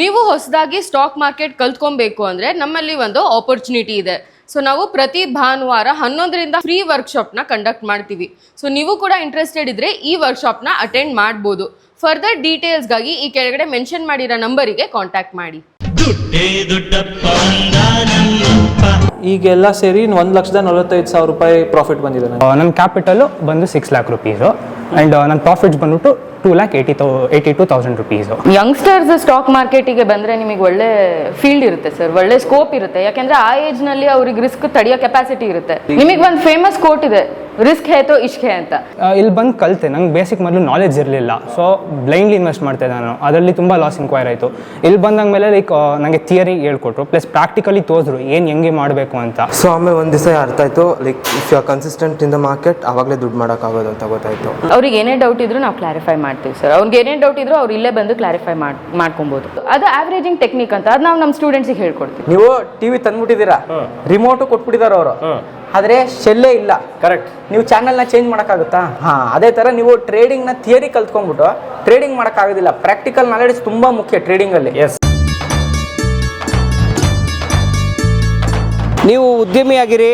ನೀವು ಹೊಸದಾಗಿ stock market ಕಲ್ತ್ಕೊಬೇಕು ಅಂದ್ರೆ ನಮ್ಮಲ್ಲಿ ಒಂದು ಆಪರ್ಚುನಿಟಿ ಇದೆ. ಸೊ ನಾವು ಪ್ರತಿ ಭಾನುವಾರ ಹನ್ನೊಂದರಿಂದ ಫ್ರೀ ವರ್ಕ್ಶಾಪ್ನ ಕಂಡಕ್ಟ್ ಮಾಡ್ತೀವಿ. ಸೊ ನೀವು ಕೂಡ ಇಂಟ್ರೆಸ್ಟೆಡ್ ಇದ್ರೆ ಈ ವರ್ಕ್ಶಾಪ್ನ ಅಟೆಂಡ್ ಮಾಡ್ಬೋದು. ಫರ್ದರ್ ಡೀಟೇಲ್ಸ್ಗಾಗಿ ಈ ಕೆಳಗಡೆ ಮೆನ್ಷನ್ ಮಾಡಿರೋ ನಂಬರಿಗೆ ಕಾಂಟ್ಯಾಕ್ಟ್ ಮಾಡಿ. ಈಗೆಲ್ಲ ಸೇರಿ ಒಂದು ಲಕ್ಷದ ನಲವತ್ತೈದು ಸಾವಿರ ರೂಪಾಯಿ ಪ್ರಾಫಿಟ್ ಬಂದಿದೆ ನನ್ನ ಕ್ಯಾಪಿಟಲ್ ಬಂದು ಸಿಕ್ಸ್ ಲ್ಯಾಕ್ ರುಪೀಸು ಆ್ಯಂಡ್ ನನ್ನ ಪ್ರಾಫಿಟ್ಸ್ ಬಂದ್ಬಿಟ್ಟು two lakh eighty thou eighty two thousand rupees youngsters stock ಮಾರ್ಕೆಟಿಗೆ ಬಂದರೆ ನಿಮಗೆ ಒಳ್ಳೆ ಫೀಲ್ಡ್ ಇರುತ್ತೆ ಸರ್ ಒಳ್ಳೆ ಸ್ಕೋಪ್ ಇರುತ್ತೆ. ಯಾಕೆಂದ್ರೆ ಆ ಏಜ್ನಲ್ಲಿ ಅವ್ರಿಗೆ ರಿಸ್ಕ್ ತಡೆಯೋ ಕೆಪಾಸಿಟಿ ಇರುತ್ತೆ. ನಿಮಗೆ ಒಂದು ಫೇಮಸ್ ಕೋಟ್ ಇದೆ. ರಿಸ್ಕ್ ಹೇತೋ ಇಷ್ಕೆ ಅಂತ. ಇಲ್ಲಿ ಬಂದು ಕಲಿತೆ. ನಂಗೆ ಬೇಸಿಕ್ ಮೊದಲು ನಾಲೆಜ್ ಇರಲಿಲ್ಲ. ಸೊ ಬ್ಲೈಂಡ್ಲಿ ಇನ್ವೆಸ್ಟ್ ಮಾಡ್ತೆ ಇದ್ದೆ ನಾನು. ಅದರಲ್ಲಿ ತುಂಬ ಲಾಸ್ ಇನ್ಕ್ವೈರ್ ಆಯಿತು. ಇಲ್ಲಿ ಬಂದಾಗ ಮೇಲೆ ಲೈಕ್ ನನಗೆ ಥಿಯರಿ ಹೇಳ್ಕೊಟ್ರು. ಪ್ಲಸ್ ಪ್ರಾಕ್ಟಿಕಲಿ ತೋದ್ರು ಏನು ಹೆಂಗೆ ಮಾಡಬೇಕು ಅಂತ. ಸೊ ಆಮೇಲೆ ಒಂದು ದಿವಸ ಅರ್ಥ ಆಯಿತು. Like if you are consistent in the market ಆವಾಗಲೇ ದುಡ್ಡು ಮಾಡೋಕ್ಕಾಗೋದು ಅಂತ ಗೊತ್ತಾಯ್ತು. ಅವ್ರಿಗೆ ಏನೇ ಡೌಟ್ ಇದ್ರು ನಾವು ಕ್ಲಾರಿಫೈ ಮಾಡ್ತೀವಿ ಸರ್. ಅವ್ರಿಗೆ ಏನೇನು ಡೌಟ್ ಇದ್ರು ಅವ್ರು ಇಲ್ಲೇ ಬಂದು ಕ್ಲಾರಿಫೈ ಮಾಡಿ ಮಾಡ್ಕೊಬೋದು. ಅದು ಆವ್ರೇಜಿಂಗ್ ಟೆಕ್ನಿಕ್ ಅಂತ. ಅದು ನಾವು ನಮ್ಮ ಸ್ಟೂಡೆಂಟ್ಸಿಗೆ ಹೇಳ್ಕೊಡ್ತೀವಿ. ನೀವು ಟಿವಿ ತಂದ್ಬಿಟ್ಟಿದ್ದೀರಾ? ರಿಮೋಟು ಕೊಟ್ಬಿಟ್ಟಿದ್ದಾರೆ ಅವರು. ಆದರೆ ಶೆಲ್ಲೇ ಇಲ್ಲ. ಕರೆಕ್ಟ್ ನೀವು ಚಾನಲ್ನ ಚೇಂಜ್ ಮಾಡೋಕ್ಕಾಗುತ್ತಾ? ಹಾಂ ಅದೇ ತರ ನೀವು ಟ್ರೇಡಿಂಗ್ನ ಥಿಯರಿ ಕಲ್ತ್ಕೊಂಡ್ಬಿಟ್ಟು ಟ್ರೇಡಿಂಗ್ ಮಾಡೋಕ್ಕಾಗೋದಿಲ್ಲ. ಪ್ರಾಕ್ಟಿಕಲ್ ನಾಲೆಡ್ಜ್ ತುಂಬಾ ಮುಖ್ಯ ಟ್ರೇಡಿಂಗ್ ಅಲ್ಲಿ. ಎಸ್ ನೀವು ಉದ್ಯಮಿ ಆಗಿರಿ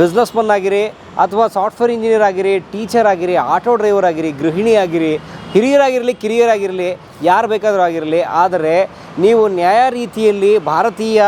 ಬಿಸ್ನೆಸ್ ಮನ್ ಆಗಿರಿ ಅಥವಾ ಸಾಫ್ಟ್ವೇರ್ ಇಂಜಿನಿಯರ್ ಆಗಿರಿ ಟೀಚರ್ ಆಗಿರಿ ಆಟೋ ಡ್ರೈವರ್ ಆಗಿರಿ ಗೃಹಿಣಿ ಆಗಿರಿ ಹಿರಿಯರಾಗಿರಲಿ, ಕಿರಿಯರಾಗಿರಲಿ, ಯಾರು ಬೇಕಾದರೂ ಆಗಿರಲಿ, ಆದರೆ ನೀವು ನ್ಯಾಯ ರೀತಿಯಲ್ಲಿ ಭಾರತೀಯ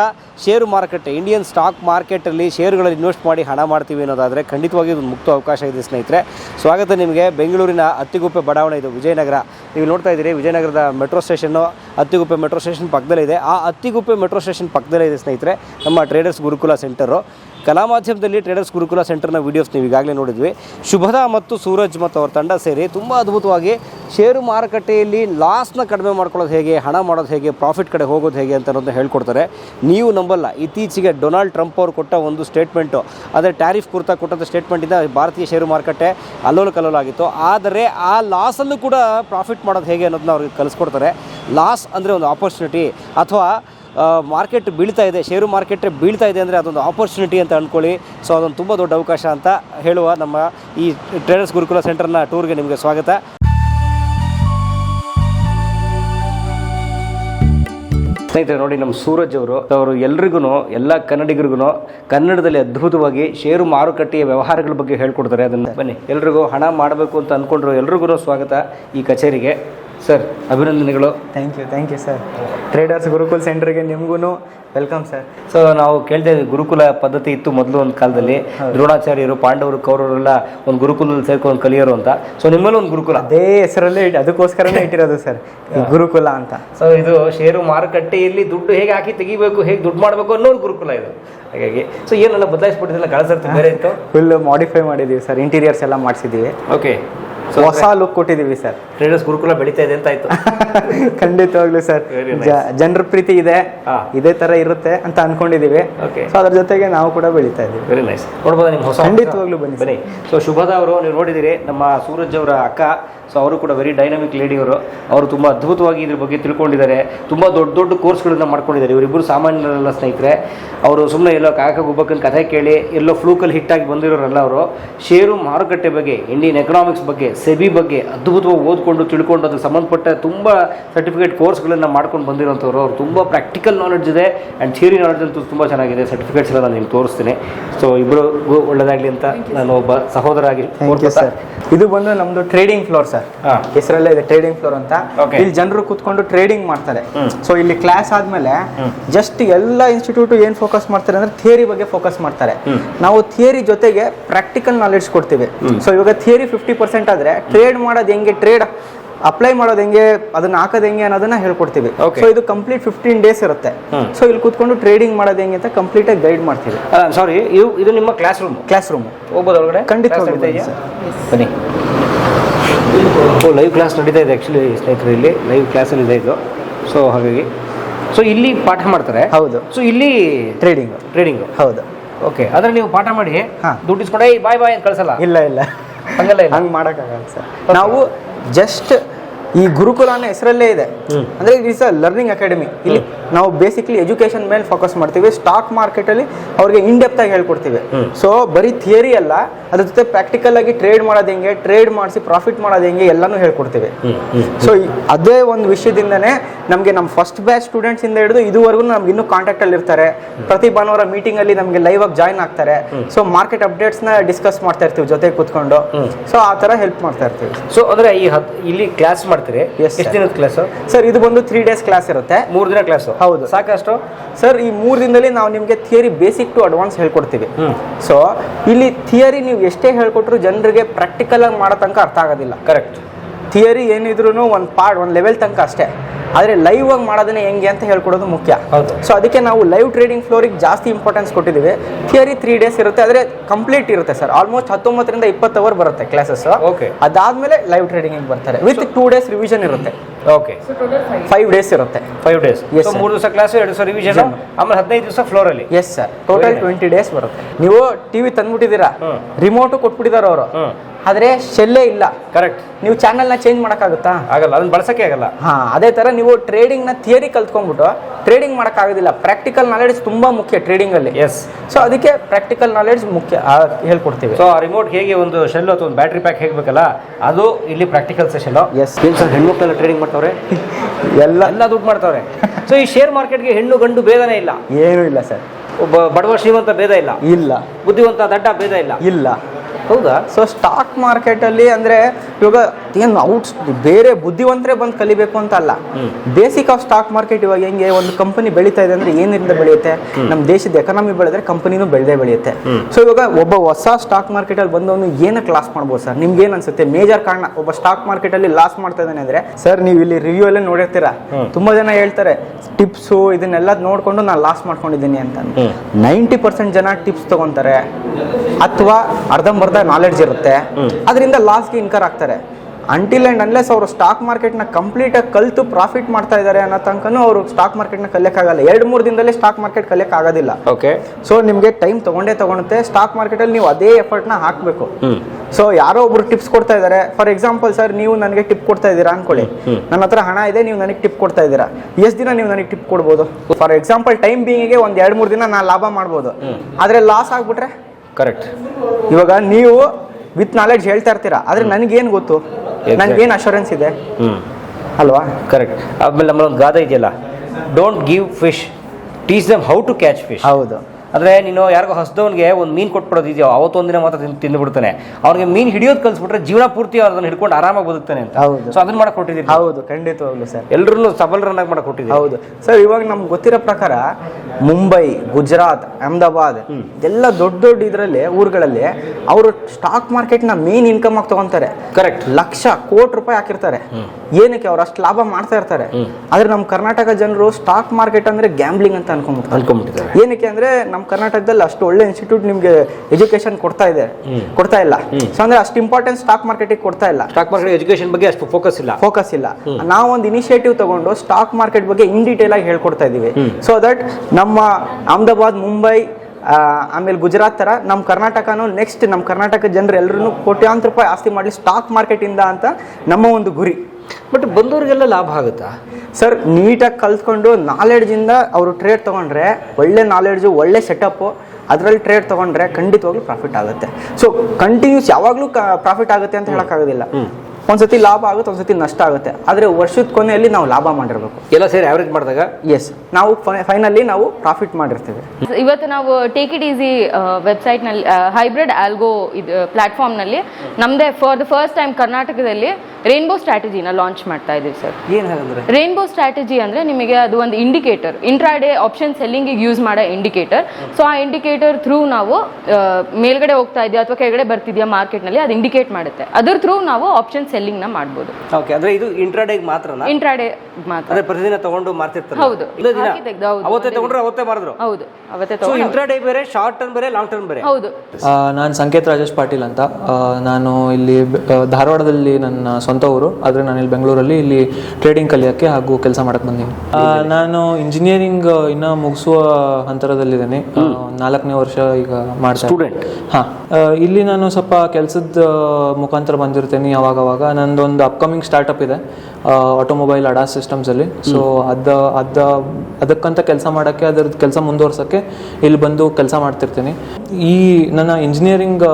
ಷೇರು ಮಾರುಕಟ್ಟೆ ಇಂಡಿಯನ್ ಸ್ಟಾಕ್ ಮಾರ್ಕೆಟಲ್ಲಿ ಷೇರುಗಳಲ್ಲಿ ಇನ್ವೆಸ್ಟ್ ಮಾಡಿ ಹಣ ಮಾಡ್ತೀವಿ ಅನ್ನೋದಾದರೆ ಖಂಡಿತವಾಗಿ ಇದು ಮುಕ್ತ ಅವಕಾಶ ಇದೆ ಸ್ನೇಹಿತರೆ. ಸ್ವಾಗತ ನಿಮಗೆ. ಬೆಂಗಳೂರಿನ ಅತ್ತಿಗುಪ್ಪೆ ಬಡಾವಣೆ ಇದು, ವಿಜಯನಗರ. ನೀವು ನೋಡ್ತಾ ಇದ್ದೀರಿ, ವಿಜಯನಗರದ metro station Attiguppe metro station ಪಕ್ಕದಲ್ಲಿದೆ. ಆ ಅತ್ತಿಗುಪ್ಪೆ ಮೆಟ್ರೋ ಸ್ಟೇಷನ್ ಪಕ್ಕದಲ್ಲೇ ಇದೆ ಸ್ನೇಹಿತರೆ, ನಮ್ಮ ಟ್ರೇಡರ್ಸ್ ಗುರುಕುಲ ಸೆಂಟರು ಕಲಾ ಮಾಧ್ಯಮದಲ್ಲಿ ಟ್ರೇಡರ್ಸ್ ಗುರುಕುಲ ಸೆಂಟರ್ನ ವೀಡಿಯೋಸ್ ನೀವು ಈಗಾಗಲೇ ನೋಡಿದ್ವಿ. ಶುಭದಾ ಮತ್ತು ಸೂರಜ್ ಮತ್ತು ಅವ್ರ ತಂಡ ಸೇರಿ ತುಂಬ ಅದ್ಭುತವಾಗಿ ಷೇರು ಮಾರುಕಟ್ಟೆಯಲ್ಲಿ ಲಾಸ್ನ ಕಡಿಮೆ ಮಾಡ್ಕೊಳ್ಳೋದು ಹೇಗೆ, ಹಣ ಮಾಡೋದು ಹೇಗೆ ಪ್ರಾಫಿಟ್ ಕಡೆ ಹೋಗೋದು ಹೇಗೆ ಅಂತ ಅನ್ನೋದನ್ನ ಹೇಳ್ಕೊಡ್ತಾರೆ. ನೀವು ನಂಬಲ್ಲ, ಇತ್ತೀಚೆಗೆ ಡೊನಾಲ್ಡ್ ಟ್ರಂಪ್ ಅವರು ಕೊಟ್ಟ ಒಂದು ಸ್ಟೇಟ್ಮೆಂಟು ಅದೇ ಟ್ಯಾರಿಫ್ ಕುರಿತ ಕೊಟ್ಟಂಥ ಸ್ಟೇಟ್ಮೆಂಟಿಂದ ಭಾರತೀಯ ಷೇರು ಮಾರುಕಟ್ಟೆ ಅಲ್ಲೋಲು ಕಲ್ಲೋಲಾಗಿತ್ತು ಆದರೆ ಆ ಲಾಸಲ್ಲೂ ಕೂಡ ಪ್ರಾಫಿಟ್ ಮಾಡೋದು ಹೇಗೆ ಅನ್ನೋದನ್ನ ಅವ್ರಿಗೆ ಕಲಿಸ್ಕೊಡ್ತಾರೆ. ಲಾಸ್ ಅಂದರೆ ಒಂದು ಆಪರ್ಚುನಿಟಿ ಅಥವಾ ಮಾರ್ಕೆಟ್ ಬೀಳ್ತಾ ಇದೆ, ಷೇರು ಮಾರ್ಕೆಟ್ ಬೀಳ್ತಾ ಇದೆ ಅಂದರೆ ಅದೊಂದು ಆಪರ್ಚುನಿಟಿ ಅಂತ ಅಂದ್ಕೊಳ್ಳಿ ಸೊ ಅದೊಂದು ತುಂಬ ದೊಡ್ಡ ಅವಕಾಶ ಅಂತ ಹೇಳುವ ನಮ್ಮ ಈ ಟ್ರೇಡರ್ಸ್ ಗುರುಕುಲ ಸೆಂಟರ್ನ ಟೂರ್ಗೆ ನಿಮಗೆ ಸ್ವಾಗತ. ಸ್ನೇಹಿತರೆ, ನೋಡಿ ನಮ್ಮ ಸೂರಜ್ ಅವರು ಅವರು ಎಲ್ರಿಗೂ ಎಲ್ಲ ಕನ್ನಡಿಗರಿಗೂ ಕನ್ನಡದಲ್ಲಿ ಅದ್ಭುತವಾಗಿ ಷೇರು ಮಾರುಕಟ್ಟೆಯ ವ್ಯವಹಾರಗಳ ಬಗ್ಗೆ ಹೇಳ್ಕೊಡ್ತಾರೆ. ಅದನ್ನು ಬನ್ನಿ, ಎಲ್ರಿಗೂ ಹಣ ಮಾಡಬೇಕು ಅಂತ ಅಂದ್ಕೊಂಡ್ರು ಎಲ್ರಿಗೂ ಸ್ವಾಗತ ಈ ಕಚೇರಿಗೆ. ಸರ್ ಅಭಿನಂದನೆಗಳು. Thank you thank you sir traders Gurukul ಸೆಂಟರ್ಗೆ ನಿಮಗೂ ವೆಲ್ಕಮ್ ಸರ್ ಸೊ ನಾವು ಕೇಳ್ತಾ ಗುರುಕುಲ ಪದ್ಧತಿ ಇತ್ತು ಮೊದಲು ಒಂದು ಕಾಲದಲ್ಲಿ. ದ್ರೋಣಾಚಾರ್ಯರು ಪಾಂಡವರು ಕೌರವರೆಲ್ಲ ಒಂದು ಗುರುಕುಲದಲ್ಲಿ ಸೇರ್ಕೊಂಡು ಕಲಿಯೋರು ಅಂತ. ಸೊ ನಿಮ್ಮಲ್ಲೂ ಒಂದು ಗುರುಕುಲ. ಅದೇ ಹೆಸರಲ್ಲೇ ಅದಕ್ಕೋಸ್ಕರನೇ ಇಟ್ಟಿರೋದು ಸರ್ ಗುರುಕುಲ ಅಂತ. ಸೊ ಇದು ಷೇರು ಮಾರುಕಟ್ಟೆಯಲ್ಲಿ ದುಡ್ಡು ಹೇಗೆ ಹಾಕಿ ತೆಗಿಬೇಕು ಹೇಗೆ ದುಡ್ಡು ಮಾಡಬೇಕು ಅನ್ನೋ ಒಂದು ಗುರುಕುಲ ಇದು. ಹಾಗಾಗಿ ಸೊ ಏನೆಲ್ಲ ಬದಲಾಯಿಸ್ಬಿಟ್ಟಿದ್ದೆಲ್ಲ ಕಳಿಸ್ತಾರೆ ಬೇರೆ ಇತ್ತು? ಫುಲ್ ಮಾಡಿಫೈ ಮಾಡಿದ್ದೀವಿ ಸರ್ ಇಂಟೀರಿಯರ್ಸ್ ಎಲ್ಲ ಮಾಡಿಸಿದ್ದೀವಿ ಓಕೆ ಹೊಸ ಲುಕ್ ಕೊಟ್ಟಿದ್ದೀವಿ ಸರ್ ಟ್ರೇಡರ್ಸ್ ಗುರುಕುಲ ಬೆಳೀತಾ ಇದೆ ಅಂತ ಆಯ್ತು. ಖಂಡಿತವಾಗ್ಲೂ ಸರ್ ಜನರ ಪ್ರೀತಿ ಇದೆ. ಇದೇ ತರ ಇರುತ್ತೆ ಅಂತ ಅನ್ಕೊಂಡಿದೀವಿ. ಸೊ ಅದ್ರ ಜೊತೆಗೆ ನಾವು ಕೂಡ ಬೆಳೀತಾ ಇದೀವಿ ವೆರಿ ನೈಸ್ ನೋಡ್ಬೋದಾ ನಿಮ್ಗೆ ಹೊಸ ಖಂಡಿತವಾಗ್ಲೂ ಬನ್ನಿ ಬನ್ನಿ. ಸೊ ಶುಭದ ಅವರು ನೀವು ನೋಡಿದಿರಿ ನಮ್ಮ ಸೂರಜ್ ಅವರ ಅಕ್ಕ. ಸೊ ಅವರು ಕೂಡ ವೆರಿ ಡೈನಾಮಿಕ್ ಲೇಡಿ ಅವರು. ಅವರು ತುಂಬ ಅದ್ಭುತವಾಗಿ ಇದ್ರ ಬಗ್ಗೆ ತಿಳ್ಕೊಂಡಿದ್ದಾರೆ. ತುಂಬ ದೊಡ್ಡ ದೊಡ್ಡ ಕೋರ್ಸ್ಗಳನ್ನ ಮಾಡ್ಕೊಂಡಿದ್ದಾರೆ. ಇವರಿಬ್ಬರು ಸಾಮಾನ್ಯರಲ್ಲ ಸ್ನೇಹಿತರೆ. ಅವರು ಸುಮ್ಮನೆ ಎಲ್ಲೋ ಕಾಕ ಗುಬ್ಬಕ್ಕನ ಕಥೆ ಕೇಳಿ ಎಲ್ಲೋ ಫ್ಲೂಕಲ್ಲಿ ಹಿಟ್ಟಾಗಿ ಬಂದಿರೋರಲ್ಲ ಅವರು. ಶೇರು ಮಾರುಕಟ್ಟೆ ಬಗ್ಗೆ ಇಂಡಿಯನ್ ಎಕನಾಮಿಕ್ಸ್ ಬಗ್ಗೆ ಸೆಬಿ ಬಗ್ಗೆ ಅದ್ಭುತವಾಗಿ ಓದ್ಕೊಂಡು ತಿಳ್ಕೊಂಡು ಅದಕ್ಕೆ ಸಂಬಂಧಪಟ್ಟ ತುಂಬ ಸರ್ಟಿಫಿಕೇಟ್ ಕೋರ್ಸ್ಗಳನ್ನು ಮಾಡ್ಕೊಂಡು ಬಂದಿರೋಂಥವ್ರು. ಅವ್ರು ತುಂಬ ಪ್ರಾಕ್ಟಿಕಲ್ ನಾಲೆಡ್ಜ್ ಇದೆ ಆ್ಯಂಡ್ ಥಿಯರಿ ನಾಲೆಡ್ಜ್ ಅಂತೂ ತುಂಬ ಚೆನ್ನಾಗಿದೆ. ಸರ್ಟಿಫಿಕೇಟ್ಸ್ ಎಲ್ಲ ನಾನು ನಿಮ್ಗೆ ತೋರಿಸ್ತೀನಿ. ಸೊ ಇಬ್ಬರಿಗೂ ಒಳ್ಳೆಯದಾಗಲಿ ಅಂತ ನಾನು ಒಬ್ಬ ಸಹೋದರಾಗಿ ಥ್ಯಾಂಕ್ ಯು ಸರ್ ಇದು ಬಂದು ನಮ್ದು ಟ್ರೇಡಿಂಗ್ ಫ್ಲೋರ್ ಸರ್ ಹೆಸರಲ್ಲೇ ಇದೆ ಟ್ರೇಡಿಂಗ್ ಫ್ಲೋರ್ ಅಂತ. ಇಲ್ಲಿ ಜನರು ಕೂತ್ಕೊಂಡು ಟ್ರೇಡಿಂಗ್ ಮಾಡ್ತಾರೆ. ಸೊ ಇಲ್ಲಿ ಕ್ಲಾಸ್ ಆದ್ಮೇಲೆ ಜಸ್ಟ್ ಎಲ್ಲ ಇನ್ಸ್ಟಿಟ್ಯೂಟ್ ಏನ್ ಫೋಕಸ್ ಮಾಡ್ತಾರೆ ಅಂದ್ರೆ ಥಿಯರಿ ಬಗ್ಗೆ ಫೋಕಸ್ ಮಾಡ್ತಾರೆ. ನಾವು ಥಿಯರಿ ಜೊತೆಗೆ ಪ್ರಾಕ್ಟಿಕಲ್ ನಾಲೆಡ್ಜ್ ಕೊಡ್ತೀವಿ. ಸೊ ಇವಾಗ ಥಿಯರಿ ಫಿಫ್ಟಿ ಪರ್ಸೆಂಟ್ ಆದ್ರೆ ಟ್ರೇಡ್ ಮಾಡೋದು ಹೆಂಗೆ ಟ್ರೇಡ್ ಅಪ್ಲೈ ಮಾಡೋದು ಹೆಂಗೆ ಅದನ್ನ ಹಾಕೋದು ಹೆಂಗೆ ಅನ್ನೋದನ್ನ ಹೇಳ್ಕೊಡ್ತೀವಿ. ಸೊ ಇದು ಕಂಪ್ಲೀಟ್ ಫಿಫ್ಟೀನ್ ಡೇಸ್ ಇರುತ್ತೆ. ಸೊ ಇಲ್ಲಿ ಕೂತ್ಕೊಂಡು ಟ್ರೇಡಿಂಗ್ ಮಾಡೋದು ಹೆಂಗೆ ಅಂತ ಕಂಪ್ಲೀಟ್ ಆಗಿ ಗೈಡ್ ಮಾಡ್ತೀವಿ. ಸಾರಿ ಇದು ನಿಮ್ಮ ಕ್ಲಾಸ್ ರೂಮ್ ಕ್ಲಾಸ್ ರೂಮ್ ಹೋಗ್ಬೋದು ಒಳಗಡೆ ಖಂಡಿತ ಬನ್ನಿ. ಲೈವ್ ಕ್ಲಾಸ್ ನಡೀತಾ ಇದೆ ಆ್ಯಕ್ಚುಲಿ ಸ್ನೇಹಿತರು ಇಲ್ಲಿ ಲೈವ್ ಕ್ಲಾಸಲ್ಲಿ ಇದೆ ಇದು. ಸೊ ಹಾಗಾಗಿ. ಸೊ ಇಲ್ಲಿ ಪಾಠ ಮಾಡ್ತಾರೆ. ಹೌದು. ಸೊ ಇಲ್ಲಿ ಟ್ರೇಡಿಂಗ್ ಟ್ರೇಡಿಂಗ್ ಹೌದು. ಓಕೆ ಅದ್ರಲ್ಲಿ ನೀವು ಪಾಠ ಮಾಡಿ ಹಾ. ದುಡ್ಡು ಇಸ್ಕೊಂಡೆ ಬಾಯ್ ಬಾಯ್ ಅಂತ ಕಳ್ಸಲ್ಲ? ಇಲ್ಲ ಇಲ್ಲ. ಹಂಗಲ್ಲ ಹಂಗೆ ಮಾಡೋಕ್ಕಾಗಲ್ಲ ಸರ್. ನಾವು ಜಸ್ಟ್ ಈ ಗುರುಕುಲ ಅನ್ನೋ ಹೆಸರಲ್ಲೇ ಇದೆ. ಅಂದ್ರೆ it is a learning academy ಇಲ್ಲಿ ನಾವು ಬೇಸಿಕ್ಲಿ ಎಜುಕೇಶನ್ ಮೇಲೆ ಫೋಕಸ್ ಮಾಡ್ತೀವಿ. ಸ್ಟಾಕ್ ಮಾರ್ಕೆಟ್ ಅಲ್ಲಿ ಅವ್ರಿಗೆ ಇನ್ ಡೆಪ್ತ್ ಆಗಿ ಹೇಳ್ಕೊಡ್ತೀವಿ. ಸೊ ಬರೀ ಥಿಯರಿ ಅಲ್ಲ ಅದ್ರ ಜೊತೆ ಪ್ರಾಕ್ಟಿಕಲ್ ಆಗಿ ಟ್ರೇಡ್ ಮಾಡೋದು ಹೆಂಗೆ ಟ್ರೇಡ್ ಮಾಡಿಸಿ ಪ್ರಾಫಿಟ್ ಮಾಡೋದು ಹೆಂಗೆ ಎಲ್ಲಾನು ಹೇಳ್ಕೊಡ್ತೀವಿ. ಸೊ ಅದೇ ಒಂದು ವಿಷಯದಿಂದನೇ ನಮಗೆ ನಮ್ಮ ಫಸ್ಟ್ ಬ್ಯಾಚ್ ಸ್ಟೂಡೆಂಟ್ಸ್ ಇಂದ ಹಿಡಿದು ಇದುವರೆಗೂ ನಮ್ಗೆ ಇನ್ನೂ ಕಾಂಟ್ಯಾಕ್ಟ್ ಅಲ್ಲಿ ಇರ್ತಾರೆ. ಪ್ರತಿ ಭಾನುವಾರ ಮೀಟಿಂಗ್ ಅಲ್ಲಿ ನಮಗೆ ಲೈವ್ ಆಗಿ ಜಾಯ್ನ್ ಆಗ್ತಾರೆ. ಸೊ ಮಾರ್ಕೆಟ್ ಅಪ್ಡೇಟ್ಸ್ನ ಡಿಸ್ಕಸ್ ಮಾಡ್ತಾ ಇರ್ತೀವಿ ಜೊತೆ ಕೂತ್ಕೊಂಡು. ಸೊ ಆ ತರ ಹೆಲ್ಪ್ ಮಾಡ್ತಾ ಇರ್ತೀವಿ. ಸೊ ಅಂದ್ರೆ ಈ ಇಲ್ಲಿ ಕ್ಲಾಸ್ ಮಾಡ್ತೀರಿ ಎಷ್ಟು. ದಿನದ ಕ್ಲಾಸ್ ಸರ್ ಇದು ಬಂದು ತ್ರೀ ಡೇಸ್ ಕ್ಲಾಸ್ ಇರುತ್ತೆ. ಮೂರು ದಿನ ಕ್ಲಾಸು ಹೌದು. ಸಾಕಷ್ಟು? ಸರ್ ಈ ಮೂರು ದಿನದಲ್ಲಿ ನಾವು ನಿಮಗೆ ಥಿಯರಿ ಬೇಸಿಕ್ ಟು ಅಡ್ವಾನ್ಸ್ ಹೇಳ್ಕೊಡ್ತೀವಿ. ಸೊ ಇಲ್ಲಿ ಥಿಯರಿ ನೀವು ಎಷ್ಟೇ ಹೇಳ್ಕೊಟ್ರು ಜನರಿಗೆ ಪ್ರಾಕ್ಟಿಕಲ್ ಆಗಿ ಮಾಡೋ ತನಕ ಅರ್ಥ ಆಗೋದಿಲ್ಲ. ಕರೆಕ್ಟ್ ಥಿಯರಿ ಏನಿದ್ರು ಒಂದು ಪಾರ್ಟ್ ಒಂದು ಲೆವೆಲ್ ತನಕ ಅಷ್ಟೇ. ಆದರೆ ಲೈವ್ ಆಗಿ ಮಾಡೋದನ್ನ ಹೆಂಗೆ ಅಂತ ಹೇಳ್ಕೊಡೋದು ಮುಖ್ಯ. ಹೌದು. ಸೊ ಅದಕ್ಕೆ ನಾವು ಲೈವ್ ಟ್ರೇಡಿಂಗ್ ಫ್ಲೋರಿಗೆ ಜಾಸ್ತಿ ಇಂಪಾರ್ಟೆನ್ಸ್ ಕೊಟ್ಟಿದ್ದೀವಿ. ಥಿಯರಿ ತ್ರೀ ಡೇಸ್ ಇರುತ್ತೆ ಆದರೆ ಕಂಪ್ಲೀಟ್ ಇರುತ್ತೆ ಸರ್ ಆಲ್ಮೋಸ್ಟ್ ಹತ್ತೊಂಬತ್ತರಿಂದ ಇಪ್ಪತ್ತು ಅವರ್ ಬರುತ್ತೆ ಕ್ಲಾಸಸ್ ಓಕೆ ಅದಾದಮೇಲೆ ಲೈವ್ ಟ್ರೇಡಿಂಗ್ ಬರ್ತಾರೆ. ವಿತ್ ಟೂ ಡೇಸ್ ರಿವಿಷನ್ ಇರುತ್ತೆ. ಓಕೆ ಫೈವ್ ಡೇಸ್ ಇರುತ್ತೆ. Five days yes. ಮೂರು ದಿವಸ ಕ್ಲಾಸ್ ಎರಡು ದಿವಸ ರಿವಿಷನ್ ಆಮೇಲೆ ಹದಿನೈದು ದಿವಸ ಫ್ಲೋರ್ ಅಲ್ಲಿ. Yes sir total twenty days ಬರುತ್ತೆ. ನೀವು ಟಿವಿ ತಂದ್ಬಿಟ್ಟಿದ್ದೀರಾ? ರಿಮೋಟು ಕೊಟ್ಬಿಟ್ಟಿದ್ದಾರೆ ಅವರು. ಆದರೆ ಶೆಲ್ಲೇ ಇಲ್ಲ. ಕರೆಕ್ಟ್ ನೀವು ಚಾನಲ್ನ ಚೇಂಜ್ ಮಾಡೋಕ್ಕಾಗುತ್ತಾ? ಆಗಲ್ಲ ಅದನ್ನ ಬಳಸಕ್ಕೆ ಆಗಲ್ಲ. ಹಾಂ ಅದೇ ತರ ನೀವು ಟ್ರೇಡಿಂಗ್ನ ಥಿಯರಿ ಕಲ್ತ್ಕೊಂಡ್ಬಿಟ್ಟು ಟ್ರೇಡಿಂಗ್ ಮಾಡೋಕ್ಕಾಗೋದಿಲ್ಲ. ಪ್ರಾಕ್ಟಿಕಲ್ ನಾಲೆಡ್ಜ್ ತುಂಬಾ ಮುಖ್ಯ ಟ್ರೇಡಿಂಗ್ ಅಲ್ಲಿ. ಎಸ್ ಸೊ ಅದಕ್ಕೆ ಪ್ರಾಕ್ಟಿಕಲ್ ನಾಲೆಡ್ಜ್ ಮುಖ್ಯ ಆ, ಹೇಳ್ಕೊಡ್ತೀವಿ. ಸೊ ಆ ರಿಮೋಟ್ ಹೇಗೆ ಒಂದು ಶೆಲ್ ಅಥವಾ ಒಂದು ಬ್ಯಾಟ್ರಿ ಪ್ಯಾಕ್ ಹೇಗೆ ಬೇಕಲ್ಲ ಅದು ಇಲ್ಲಿ ಪ್ರಾಕ್ಟಿಕಲ್ ಸೆಷನ್ ಎಸ್ ಏನು ಸರ್ ಹೆಣ್ಮಕ್ಳೆಲ್ಲ ಟ್ರೇಡಿಂಗ್ ಮಾಡ್ತಾವ್ರೆ? ಎಲ್ಲ. ಎಲ್ಲ ದುಡ್ಡು ಮಾಡ್ತಾವ್ರೆ. ಸೊ ಈ ಶೇರ್ ಮಾರ್ಕೆಟ್ಗೆ ಹೆಣ್ಣು ಗಂಡು ಭೇದನೇ ಇಲ್ಲ. ಏನೂ ಇಲ್ಲ ಸರ್. ಒಬ್ಬ ಬಡವ ಶ್ರೀಮಂತ ಭೇದ ಇಲ್ಲ. ಇಲ್ಲ. ಬುದ್ಧಿವಂತ ದಡ್ಡ ಭೇದ ಇಲ್ಲ. ಇಲ್ಲ. ಹೌದಾ? ಸೊ ಸ್ಟಾಕ್ ಮಾರ್ಕೆಟಲ್ಲಿ ಅಂದರೆ ಇವಾಗ ಏನು ಔಟ್ಸ್ ಬೇರೆ ಬುದ್ಧಿವಂತರೇ ಬಂದು ಕಲಿಬೇಕು ಅಂತ ಅಲ್ಲ. ಬೇಸಿಕ್ ಆಫ್ ಸ್ಟಾಕ್ ಮಾರ್ಕೆಟ್ ಇವಾಗ ಹೆಂಗೆ ಒಂದು ಕಂಪನಿ ಬೆಳೀತಾ ಇದೆ ಅಂದರೆ ಏನಿಂದ ಬೆಳೆಯುತ್ತೆ? ನಮ್ಮ ದೇಶದ ಎಕನಾಮಿ ಬೆಳೆದ್ರೆ ಕಂಪನಿನೂ ಬೆಳೆದೇ ಬೆಳೆಯುತ್ತೆ. ಸೊ ಇವಾಗ ಒಬ್ಬ ಹೊಸ ಸ್ಟಾಕ್ ಮಾರ್ಕೆಟಲ್ಲಿ ಬಂದವನು ಏನಕ್ಕೆ ಲಾಸ್ ಮಾಡ್ಬೋದು ಸರ್? ನಿಮ್ಗೆ ಏನು ಅನ್ಸುತ್ತೆ? ಮೇಜರ್ ಕಾರಣ ಒಬ್ಬ ಸ್ಟಾಕ್ ಮಾರ್ಕೆಟಲ್ಲಿ ಲಾಸ್ ಮಾಡ್ತಾ ಇದ್ದಾನೆ ಅಂದರೆ ಸರ್ ನೀವು ಇಲ್ಲಿ ರಿವ್ಯೂ ಎಲ್ಲ ನೋಡಿರ್ತೀರಾ? ತುಂಬ ಜನ ಹೇಳ್ತಾರೆ ಟಿಪ್ಸು ಇದನ್ನೆಲ್ಲ ನೋಡಿಕೊಂಡು ನಾನು ಲಾಸ್ ಮಾಡ್ಕೊಂಡಿದ್ದೀನಿ ಅಂತ. ನೈಂಟಿ ಪರ್ಸೆಂಟ್ ಜನ ಟಿಪ್ಸ್ ತಗೊಂತಾರೆ ಅಥವಾ ಅರ್ಧಂಬರ್ಧ ನಾಲೆಡ್ಜ್ ಇರುತ್ತೆ ಅದರಿಂದ ಲಾಸ್ಗೆ ಇನ್ಕರ್ ಆಗ್ತಾರೆ. ಅಂಟಿಲ್ ಆ್ಯಂಡ್ ಅನ್ಲೆಸ್ ಅವರು ಸ್ಟಾಕ್ ಮಾರ್ಕೆಟ್ನ ಕಂಪ್ಲೀಟಾಗಿ ಕಲಿತು ಪ್ರಾಫಿಟ್ ಮಾಡ್ತಾ ಇದ್ದಾರೆ ಅನ್ನೋ ತನಕನೂ ಅವರು ಸ್ಟಾಕ್ ಮಾರ್ಕೆಟ್ನ ಕಲಿಯೋಕ್ಕಾಗಲ್ಲ. ಎರಡು ಮೂರು ದಿನದಲ್ಲೇ ಸ್ಟಾಕ್ ಮಾರ್ಕೆಟ್ ಕಲಿಯೋಕ್ಕಾಗೋದಿಲ್ಲ. ಓಕೆ ಸೊ ನಿಮಗೆ ಟೈಮ್ ತಗೊಂಡೇ ತೊಗೊಳುತ್ತೆ. ಸ್ಟಾಕ್ ಮಾರ್ಕೆಟಲ್ಲಿ ನೀವು ಅದೇ ಎಫರ್ಟ್ನ ಹಾಕಬೇಕು. ಸೊ ಯಾರೋ ಒಬ್ರು ಟಿಪ್ಸ್ ಕೊಡ್ತಾ ಇದ್ದಾರೆ ಫಾರ್ ಎಕ್ಸಾಂಪಲ್ ಸರ್ ನೀವು ನನಗೆ ಟಿಪ್ ಕೊಡ್ತಾ ಇದ್ದೀರಾ ಅನ್ಕೊಳ್ಳಿ. ನನ್ನ ಹತ್ರ ಹಣ ಇದೆ ನೀವು ನನಗೆ ಟಿಪ್ ಕೊಡ್ತಾ ಇದ್ದೀರಾ. ಎಷ್ಟು ದಿನ ನೀವು ನನಗೆ ಟಿಪ್ ಕೊಡ್ಬೋದು? ಫಾರ್ ಎಕ್ಸಾಂಪಲ್ ಟೈಮ್ ಬೀಯಿಂಗಿಗೆ ಒಂದು ಎರಡು ಮೂರು ದಿನ ನಾನು ಲಾಭ ಮಾಡ್ಬೋದು. ಆದರೆ ಲಾಸ್ ಆಗ್ಬಿಟ್ರೆ? ಕರೆಕ್ಟ್ ಇವಾಗ ನೀವು ವಿತ್ ನಾಲೆಡ್ಜ್ ಹೇಳ್ತಾ ಇರ್ತೀರಾ? ಆದ್ರೆ ನನಗೇನು ಗೊತ್ತು? ನನಗೇನು ಅಶೂರೆನ್ಸ್ ಇದೆ? ಅಲ್ವಾ? ಕರೆಕ್ಟ್ ಆಮೇಲೆ ನಮ್ಮಲ್ಲಿ ಒಂದು ಗಾದೆ ಇದೆಯಲ್ಲ don't give fish teach them how to catch fish ಹೌದು. ಅಂದ್ರೆ ನೀನು ಯಾರಿಗೋ ಹಸ್ದವನಿಗೆ ಒಂದು ಮೀನು ಕೊಟ್ಬಿಡೋದು ಇದೆಯೋ ಅವತ್ತೊಂದಿನ ಮಾತ್ರ ತಿಂದು ತಿಂದುಬಿಡ್ತಾನೆ. ಅವ್ನಿಗೆ ಮೀನು ಹಿಡಿಯೋದು ಕಲಿಸ್ಬಿಟ್ರೆ ಜೀವನ ಪೂರ್ತಿ ಅದನ್ನು ಹಿಡ್ಕೊಂಡು ಆರಾಮಾಗಿ ಬದುಕ್ತಾನೆ ಅಂತ. ಹೌದು. ಸೊ ಅದನ್ನ ಮಾಡಕ್ಕೆ ಕೊಟ್ಟಿದ್ದೀವಿ ಹೌದು ಖಂಡಿತವಾಗ್ಲೂ ಸರ್. ಎಲ್ಲರೂ ಸಬಲರನ್ನಾಗಿ ಮಾಡಕ್ ಕೊಟ್ಟಿದ್ದೀವಿ ಹೌದು. ಸರ್ ಇವಾಗ ನಮ್ಗೆ ಗೊತ್ತಿರೋ ಪ್ರಕಾರ ಮುಂಬೈ ಗುಜರಾತ್ ಅಹಮದಾಬಾದ್ ಎಲ್ಲ ದೊಡ್ಡ ದೊಡ್ಡ ಇದರಲ್ಲಿ ಊರುಗಳಲ್ಲಿ ಅವರು ಸ್ಟಾಕ್ ಮಾರ್ಕೆಟ್ನ ಮೇನ್ ಇನ್ಕಮ್ ಆಗಿ ತಗೊಂತಾರೆ. ಕರೆಕ್ಟ್ ಲಕ್ಷ ಕೋಟಿ ರೂಪಾಯಿ ಹಾಕಿರ್ತಾರೆ. ಏನಕ್ಕೆ ಅವ್ರು ಅಷ್ಟು ಲಾಭ ಮಾಡ್ತಾ ಇರ್ತಾರೆ? ಆದ್ರೆ ನಮ್ಮ ಕರ್ನಾಟಕ ಜನರು ಸ್ಟಾಕ್ ಮಾರ್ಕೆಟ್ ಅಂದ್ರೆ ಗ್ಯಾಂಬ್ಲಿಂಗ್ ಅಂತ ಅನ್ಕೊಂಡ್ಬಿಟ್ಟು ಅನ್ಕೊಂಡ್ಬಿಟ್ಟಿದ್ದಾರೆ. ಏನಕ್ಕೆ ಅಂದ್ರೆ ನಮ್ಮ ಕರ್ನಾಟಕದಲ್ಲಿ ಅಷ್ಟು ಒಳ್ಳೆ ಇನ್ಸ್ಟಿಟ್ಯೂಟ್ ನಿಮ್ಗೆ ಎಜುಕೇಶನ್ ಕೊಡ್ತಾ ಇದೆ. ಕೊಡ್ತಾ ಇಲ್ಲ. ಸೊ ಅಂದ್ರೆ ಅಷ್ಟು ಇಂಪಾರ್ಟೆನ್ಸ್ ಸ್ಟಾಕ್ ಮಾರ್ಕೆಟಿಗೆ ಕೊಡ್ತಾ ಇಲ್ಲ. ಸ್ಟಾಕ್ ಮಾರ್ಕೆಟ್ ಎಜುಕೇಶನ್ ಬಗ್ಗೆ ಅಷ್ಟು ಫೋಕಸ್ ಇಲ್ಲ. ಫೋಕಸ್ ಇಲ್ಲ. ನಾವು ಒಂದು ಇನಿಷಿಯೇಟಿವ್ ತಗೊಂಡು ಸ್ಟಾಕ್ ಮಾರ್ಕೆಟ್ ಬಗ್ಗೆ ಇನ್ ಡೀಟೇಲ್ ಆಗಿ ಹೇಳ್ಕೊಡ್ತಾ ಇದೀವಿ. ಸೊ ದಟ್ ನಮ್ಮ ಅಹಮದಾಬಾದ್ ಮುಂಬೈ ಆಮೇಲೆ ಗುಜರಾತ್ ತರ ನಮ್ಮ ಕರ್ನಾಟಕನೂ ನೆಕ್ಸ್ಟ್ ನಮ್ಮ ಕರ್ನಾಟಕ ಜನರು ಎಲ್ಲರೂ ಕೋಟ್ಯಾಂತರ ರೂಪಾಯಿ ಆಸ್ತಿ ಮಾಡಲಿ ಸ್ಟಾಕ್ ಮಾರ್ಕೆಟ್ ಇಂದ ಅಂತ ನಮ್ಮ ಒಂದು ಗುರಿ. ಬಟ್ ಬಂದವರಿಗೆಲ್ಲ ಲಾಭ ಆಗುತ್ತಾ? ಸರ್ ನೀಟಾಗಿ ಕಲ್ತ್ಕೊಂಡು ನಾಲೆಡ್ಜಿಂದ ಅವರು ಟ್ರೇಡ್ ತೊಗೊಂಡ್ರೆ ಒಳ್ಳೆ ನಾಲೆಡ್ಜು ಒಳ್ಳೆ ಸೆಟಪ್ಪು ಅದರಲ್ಲಿ ಟ್ರೇಡ್ ತೊಗೊಂಡ್ರೆ ಖಂಡಿತವಾಗ್ಲೂ ಪ್ರಾಫಿಟ್ ಆಗುತ್ತೆ. ಸೊ ಕಂಟಿನ್ಯೂಸ್ ಯಾವಾಗಲೂ ಪ್ರಾಫಿಟ್ ಆಗುತ್ತೆ ಅಂತ ಹೇಳೋಕ್ಕಾಗೋದಿಲ್ಲ. ಒಂದ್ಸತಿ ಲಾಭ ಆಗುತ್ತೆ ಒಂದ್ಸತಿ ನಷ್ಟ ಆಗುತ್ತೆ. ಆದರೆ ವರ್ಷದ ಕೊನೆಯಲ್ಲಿ ನಾವು ಲಾಭ ಮಾಡಿರ್ಬೇಕು. ಎಲ್ಲ ಸೇರಿ ಆವ್ರೇಜ್ ಮಾಡಿದಾಗ? ಎಸ್ ನಾವು ಫೈನಲಿ ನಾವು ಪ್ರಾಫಿಟ್ ಮಾಡಿರ್ತೀವಿ. ಇವತ್ತು ನಾವು ಟೇಕ್ ಇಟ್ ಈಸಿ ವೆಬ್ಸೈಟ್ನಲ್ಲಿ ಹೈಬ್ರಿಡ್ ಆಲ್ಗೋ ಇದು ಪ್ಲಾಟ್ಫಾರ್ಮ್ನಲ್ಲಿ ನಮ್ಮದೇ ಫಾರ್ ದ ಫಸ್ಟ್ ಟೈಮ್ ಕರ್ನಾಟಕದಲ್ಲಿ ರೇನ್ಬೋ ಸ್ಟ್ರಾಟಜಿನ ಲಾಂಚ್ ಮಾಡ್ತಾ ಇದ್ದೀವಿ ಸರ್. ರೈನ್ಬೋ ಹಾಗಂದ್ರೆ? ರೇನ್ಬೋ ಸ್ಟ್ರಾಟಜಿ ಅಂದರೆ ನಿಮಗೆ ಅದು ಒಂದು ಇಂಡಿಕೇಟರ್ ಇಂಟ್ರಾಡೇ ಆಪ್ಷನ್ ಸೆಲ್ಲಿಂಗಿಗೆ ಯೂಸ್ ಮಾಡೋ ಇಂಡಿಕೇಟರ್ ಸೊ ಆ ಇಂಡಿಕೇಟರ್ ಥ್ರೂ ನಾವು ಮೇಲ್ಗಡೆ ಹೋಗ್ತಾ ಇದೆಯಾ ಅಥವಾ ಕೆಳಗಡೆ ಬರ್ತಿದೆಯಾ ಮಾರ್ಕೆಟ್ನಲ್ಲಿ ಅದು ಇಂಡಿಕೇಟ್ ಮಾಡುತ್ತೆ. ಅದ್ರ ಥ್ರೂ ನಾವು ಆಪ್ಷನ್ ಸೆಲ್ಲಿಂಗ್ನ ಮಾಡ್ಬೋದು. ಓಕೆ ಅಂದ್ರೆ ಇದು ಇಂಟ್ರಾಡೇಗೆ ಮಾತ್ರನಾ? ಇಂಟ್ರಾಡೇ ಮಾತ್ರ. ಅಂದ್ರೆ ಪ್ರತಿದಿನ ತಗೊಂಡು ಮಾರ್ತಿರ್ತಾರೆ. ಹೌದು. ಇಲ್ಲ ದಿನ? ಹಾಕಿ ತೆಗ್ದು, ಹೌದು. ಅವತ್ತೇ ತಗೊಂಡ್ರೆ ಅವತ್ತೇ ಮಾರಿದ್ರು? ಹೌದು ಅವತ್ತೇ ಸೊ ತಗೊಂಡು ಇಂಟ್ರಾಡೇ ಬೇರೆ ಶಾರ್ಟ್ ಟರ್ಮ್ ಬೇರೆ ಲಾಂಗ್ ಟರ್ಮ್ ಬೇರೆ? ಹೌದು. ನಾನು ಸಂಕೇತ್ ರಾಜೇಶ್ ಪಾಟೀಲ್ ಅಂತ. ಆ, ನಾನು ಇಲ್ಲಿ ಬೆ- ಆ, ಧಾರವಾಡದಲ್ಲಿ ನನ್ನ ಸ್ವಂತ ಊರು. ಆದ್ರೆ ನಾನು ಇಲ್ಲಿ ಬೆಂಗಳೂರಲ್ಲಿ ಇಲ್ಲಿ ಟ್ರೇಡಿಂಗ್ ಕಲಿಯಕ್ಕೆ ಹಾಗೂ ಕೆಲಸ ಮಾಡಕ್ಕೆ ಬಂದಿದ್ದೀನಿ ಆ, ನಾನು ಇಂಜಿನಿಯರಿಂಗ್ ಇನ್ನ ಮುಗಿಸುವ ಹಂತರದಲ್ಲಿದ್ದೇನೆ. ಆ, ನಾಲ್ಕನೇ ವರ್ಷ ಈಗ ಮಾಡ್ತಾ ಹಾ. ಹಾಂ ಇಲ್ಲಿ ನಾನು ಸ್ವಲ್ಪ ಕೆಲಸದ ಮುಖಾಂತರ ಬಂದಿರ್ತೇನೆ ಅವಾಗ ಅವಾಗ ನಂದೊಂದು ಅಪ್ಕಮಿಂಗ್ ಸ್ಟಾರ್ಟಪ್ ಇದೆ. ಆಟೋಮೊಬೈಲ್ ಅಡಾ ಸಿಸ್ಟಮ್ಸಲ್ಲಿ ಸೊ ಅದ ಅದ ಅದಕ್ಕಂತ ಕೆಲಸ ಮಾಡೋಕ್ಕೆ ಅದ್ರದ್ದು ಕೆಲಸ ಮುಂದುವರ್ಸೋಕ್ಕೆ ಇಲ್ಲಿ ಬಂದು ಕೆಲಸ ಮಾಡ್ತಿರ್ತೀನಿ. ಈ ನನ್ನ ಇಂಜಿನಿಯರಿಂಗ್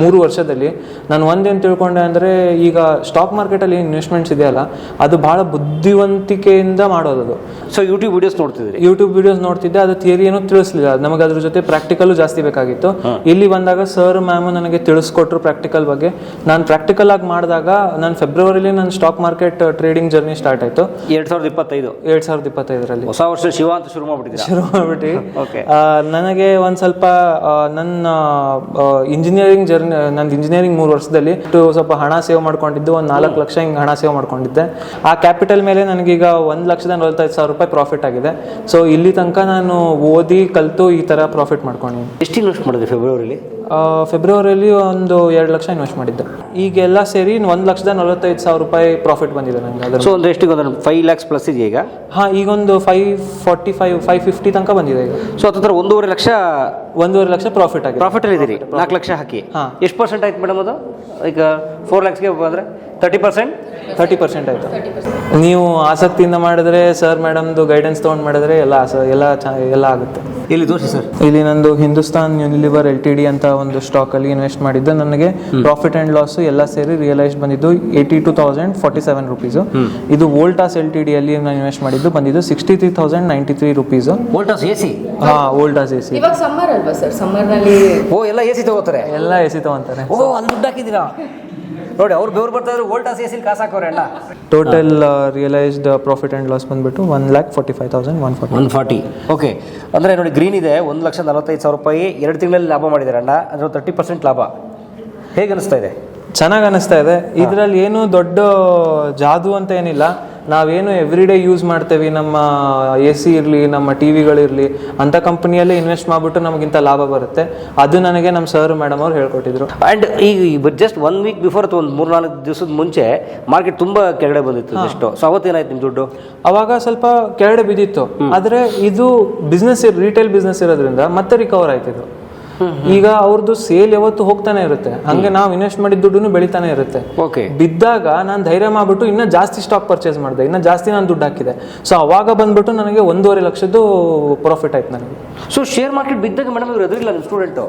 ಮೂರು ವರ್ಷದಲ್ಲಿ ನಾನು ಒಂದೇನು ತಿಳ್ಕೊಂಡೆ ಅಂದರೆ ಈಗ ಸ್ಟಾಕ್ ಮಾರ್ಕೆಟಲ್ಲಿ ಇನ್ವೆಸ್ಟ್ಮೆಂಟ್ಸ್ ಇದೆಯಲ್ಲ ಅದು ಭಾಳ ಬುದ್ಧಿವಂತಿಕೆಯಿಂದ ಮಾಡೋದು ಸೊ ಯೂಟ್ಯೂಬ್ ವಿಡಿಯೋಸ್ ನೋಡ್ತಿದ್ರಿ ಯೂಟ್ಯೂಬ್ ವಿಡಿಯೋಸ್ ನೋಡ್ತಿದ್ದೆ ಅದು ಥಿಯರಿ ಏನೂ ತಿಳಿಸ್ಲಿಲ್ಲ. ನಮಗೆ ಅದ್ರ ಜೊತೆ ಪ್ರಾಕ್ಟಿಕಲ್ ಜಾಸ್ತಿ ಬೇಕಾಗಿತ್ತು. ಇಲ್ಲಿ ಬಂದಾಗ ಸರ್ ಮ್ಯಾಮ್ ನನಗೆ ತಿಳಿಸ್ಕೊಟ್ರು ಪ್ರಾಕ್ಟಿಕಲ್ ಬಗ್ಗೆ. ನಾನು ಪ್ರಾಕ್ಟಿಕಲ್ ಆಗಿ ಮಾಡಿದಾಗ ನಾನು ಫೆಬ್ರವರಿಲಿ ನಾನು stock market trading journey start ಆಯ್ತು. ಎರಡ್ ಸಾವಿರದ ಇಪ್ಪತ್ತೈದು. ಎರಡ್ ಸಾವಿರದ ಇಪ್ಪತ್ತೈದರಲ್ಲಿ. ಹೊಸ ವರ್ಷ ಶಿವ ಅಂತ ಶುರು ಮಾಡ್ಬಿಟ್ಟಿದ್ದೀರಾ? ಶುರು ಮಾಡ್ಬಿಟ್ಟು. ನನಗೆ ಒಂದು ಸ್ವಲ್ಪ ನನ್ನ ಇಂಜಿನಿಯರಿಂಗ್ ಜರ್ನಿ ನಂದು ಇಂಜಿನಿಯರಿಂಗ್ ಮೂರು ವರ್ಷದಲ್ಲಿ ಸ್ವಲ್ಪ ಹಣ ಸೇವ್ ಮಾಡ್ಕೊಂಡಿದ್ದು ಒಂದು ನಾಲ್ಕು ಲಕ್ಷ ಹಿಂಗೆ ಹಣ ಸೇವ್ ಮಾಡ್ಕೊಂಡಿದ್ದೆ. ಆ ಕ್ಯಾಪಿಟಲ್ ಮೇಲೆ ನನಗೀಗ ಒಂದು ಲಕ್ಷದ ನಲವತ್ತೈದು ಸಾವಿರ ರೂಪಾಯಿ ಪ್ರಾಫಿಟ್ ಆಗಿದೆ. ಸೊ ಇಲ್ಲಿ ತನಕ ನಾನು ಓದಿ ಕಲಿತು ಈ ಥರ ಪ್ರಾಫಿಟ್ ಮಾಡ್ಕೊಂಡಿದ್ದೀನಿ ಎಷ್ಟು ಇನ್ವೆಸ್ಟ್ ಮಾಡಿದೆ ಫೆಬ್ರವರಿಲಿ ಫೆಬ್ರವರಿಯಲ್ಲಿ ಒಂದು ಎರಡು ಲಕ್ಷ ಇನ್ವೆಸ್ಟ್ ಮಾಡಿದ್ದೆ. ಈಗೆಲ್ಲ ಸೇರಿ ಒಂದು ಲಕ್ಷದ ನಲವತ್ತೈದು ಸಾವಿರ ರೂಪಾಯಿ ಪ್ರಾಫಿಟ್ ಬಂದಿದೆ ನನಗೆ ಅದರ ಸೊ ಅಂದ್ರೆ ಎಷ್ಟು ಒಂದು ಫೈವ್ ಲ್ಯಾಕ್ಸ್ ಪ್ಲಸ್ ಇದೆ ಈಗ? ಹಾಂ ಈಗೊಂದು five forty five five fifty ತನಕ ಬಂದಿದೆ ಈಗ. ಸೊ ಅದರ ಒಂದೂವರೆ ಲಕ್ಷ ಒಂದೂವರೆ ಲಕ್ಷ ಪ್ರಾಫಿಟ್ ಆಗಿದೆ. ಪ್ರಾಫಿಟ್ ಅಲ್ಲಿ ಇದೀರಿ. ನಾಲ್ಕು ಲಕ್ಷ ಹಾಕಿ. ಹಾಂ. ಎಷ್ಟು ಪರ್ಸೆಂಟ್ ಆಯ್ತು ಮೇಡಮ್ ಅದು? ಈಗ ಫೋರ್ ಲ್ಯಾಕ್ಸ್ಗೆ ಬಂದ್ರೆ ತರ್ಟಿ ಪರ್ಸೆಂಟ್ ತರ್ಟಿ ಪರ್ಸೆಂಟ್ ಆಯಿತು. ನೀವು ಆಸಕ್ತಿಯಿಂದ ಮಾಡಿದ್ರೆ ಸರ್ ಮೇಡಮ್ದು ಗೈಡೆನ್ಸ್ ತೊಗೊಂಡು ಮಾಡಿದ್ರೆ ಎಲ್ಲ ಆಸ- ಎಲ್ಲ ಚ ಎಲ್ಲ ಆಗುತ್ತೆ. ಇಲ್ಲಿ ತೋರಿಸಿ ಸರ್? ಇಲ್ಲಿ ನಂದು Hindustan Unilever L T D ಅಂತ ಒಂದು ಸ್ಟಾಕಲ್ಲಿ ಇನ್ವೆಸ್ಟ್ ಮಾಡಿದ್ದು. ನನಗೆ ಪ್ರಾಫಿಟ್ ಆ್ಯಂಡ್ ಲಾಸ್ ಎಲ್ಲ ಸೇರಿ ರಿಯಲೈಸ್ ಬಂದಿದ್ದು eighty two thousand forty seven rupees ಇದು ವೋಲ್ಟಾಸ್ ಎಲ್ ಟಿ ಡಿಯಲ್ಲಿ ನಾನು ಇನ್ವೆಸ್ಟ್ ಮಾಡಿದ್ದು ಬಂದಿದ್ದು sixty three thousand ninety three rupees Voltas A C ಹಾಂ ವೋಲ್ಟಾಸ್ ಎ ಸಿ ಇವಾಗ ಸಮ್ಮರ್ ಅಲ್ವಾ ಸರ್? ಸಮ್ಮರ್ನಲ್ಲಿ ಓ ಎಲ್ಲ ಎ ಸಿ ತಗೋತಾರೆ. ಎಲ್ಲ ಎ ಸಿ ತಗೋತಾರೆ. ಓ ಅಲ್ಲಿ ದುಡ್ಡು ಹಾಕಿದ್ದೀರಾ? ನೋಡಿ ಅವ್ರು ಬೆವ್ರು ಬರ್ತಾ ಇದ್ರು ವೋಲ್ಟಾಸ್ ಎ ಸಿಲಿ ಕಾಸು total realised profit and loss ಬಂದ್ಬಿಟ್ಟು one lakh forty five thousand one forty one forty okay ಅಂದರೆ ನೋಡಿ ಗ್ರೀನ್ ಇದೆ ಒಂದು ಲಕ್ಷ ನಲವತ್ತೈದು ಸಾವಿರ ರೂಪಾಯಿ ಎರಡು ತಿಂಗಳಲ್ಲಿ ಲಾಭ ಮಾಡಿದ್ದಾರೆ ಅಣ್ಣ ಅಂದರೆ ತರ್ಟಿ ಪರ್ಸೆಂಟ್ ಲಾಭ. ಹೇಗೆ ಅನಿಸ್ತಾ ಇದೆ? ಚೆನ್ನಾಗಿ ಅನಿಸ್ತಾ ಇದೆ. ಇದರಲ್ಲಿ ಏನು ದೊಡ್ಡ ಜಾದು ಅಂತ ಏನಿಲ್ಲ. ನಾವೇನು ಎವ್ರಿ ಡೇ ಯೂಸ್ ಮಾಡ್ತೇವೆ ನಮ್ಮ ಎ ಸಿ ಇರಲಿ ನಮ್ಮ ಟಿ ವಿಗಳಿರಲಿ ಅಂಥ ಕಂಪ್ನಿಯಲ್ಲೇ ಇನ್ವೆಸ್ಟ್ ಮಾಡಿಬಿಟ್ಟು ನಮಗಿಂತ ಲಾಭ ಬರುತ್ತೆ. ಅದು ನನಗೆ ನಮ್ಮ ಸರ್ ಮೇಡಮ್ ಅವ್ರು ಹೇಳ್ಕೊಟ್ಟಿದ್ರು. ಆ್ಯಂಡ್ ಈಗ ಜಸ್ಟ್ ಒನ್ ವೀಕ್ ಬಿಫೋರ್ ಅಥವಾ ಒಂದು ಮೂರು ನಾಲ್ಕು ದಿವಸದ ಮುಂಚೆ ಮಾರ್ಕೆಟ್ ತುಂಬ ಕೆಳಗಡೆ ಬಂದಿತ್ತು ಅಷ್ಟು ಸೊ ಅವತ್ತೇನಾಯ್ತು ನಿಮ್ಮ ದುಡ್ಡು? ಅವಾಗ ಸ್ವಲ್ಪ ಕೆಳಗಡೆ ಬಿದ್ದಿತ್ತು. ಆದರೆ ಇದು ಬಿಸ್ನೆಸ್ ರಿಟೇಲ್ ಬಿಸ್ನೆಸ್ ಇರೋದ್ರಿಂದ ಮತ್ತೆ ರಿಕವರ್ ಆಯ್ತಿದ್ದು ಈಗ ಅವ್ರದ್ದು ಸೇಲ್ ಯಾವತ್ತು ಹೋಗ್ತಾನೆ ಇರುತ್ತೆ. ಹಂಗೆ ನಾವು ಇನ್ವೆಸ್ಟ್ ಮಾಡಿದ ದುಡ್ಡು ಬೆಳಿತಾನೆ ಇರುತ್ತೆ. ಓಕೆ ಬಿದ್ದಾಗ ನಾನು ಧೈರ್ಯ ಮಾಡ್ಬಿಟ್ಟು ಇನ್ನ ಜಾಸ್ತಿ ಸ್ಟಾಕ್ ಪರ್ಚೇಸ್ ಮಾಡಿದೆ. ಇನ್ನ ಜಾಸ್ತಿ ನಾನು ದುಡ್ಡು ಹಾಕಿದೆ. ಸೊ ಅವಾಗ ಬಂದ್ಬಿಟ್ಟು ನನಗೆ ಒಂದೂವರೆ ಲಕ್ಷದ್ದು ಪ್ರಾಫಿಟ್ ಆಯ್ತು ನನಗೆ. ಸೊ ಶೇರ್ ಮಾರ್ಕೆಟ್ ಬಿದ್ದಾಗ ಮೇಡಮ್ ಇವ್ರು ಎದುರಿಲ್ಲ ನಿಮ್ಮ ಸ್ಟೂಡೆಂಟು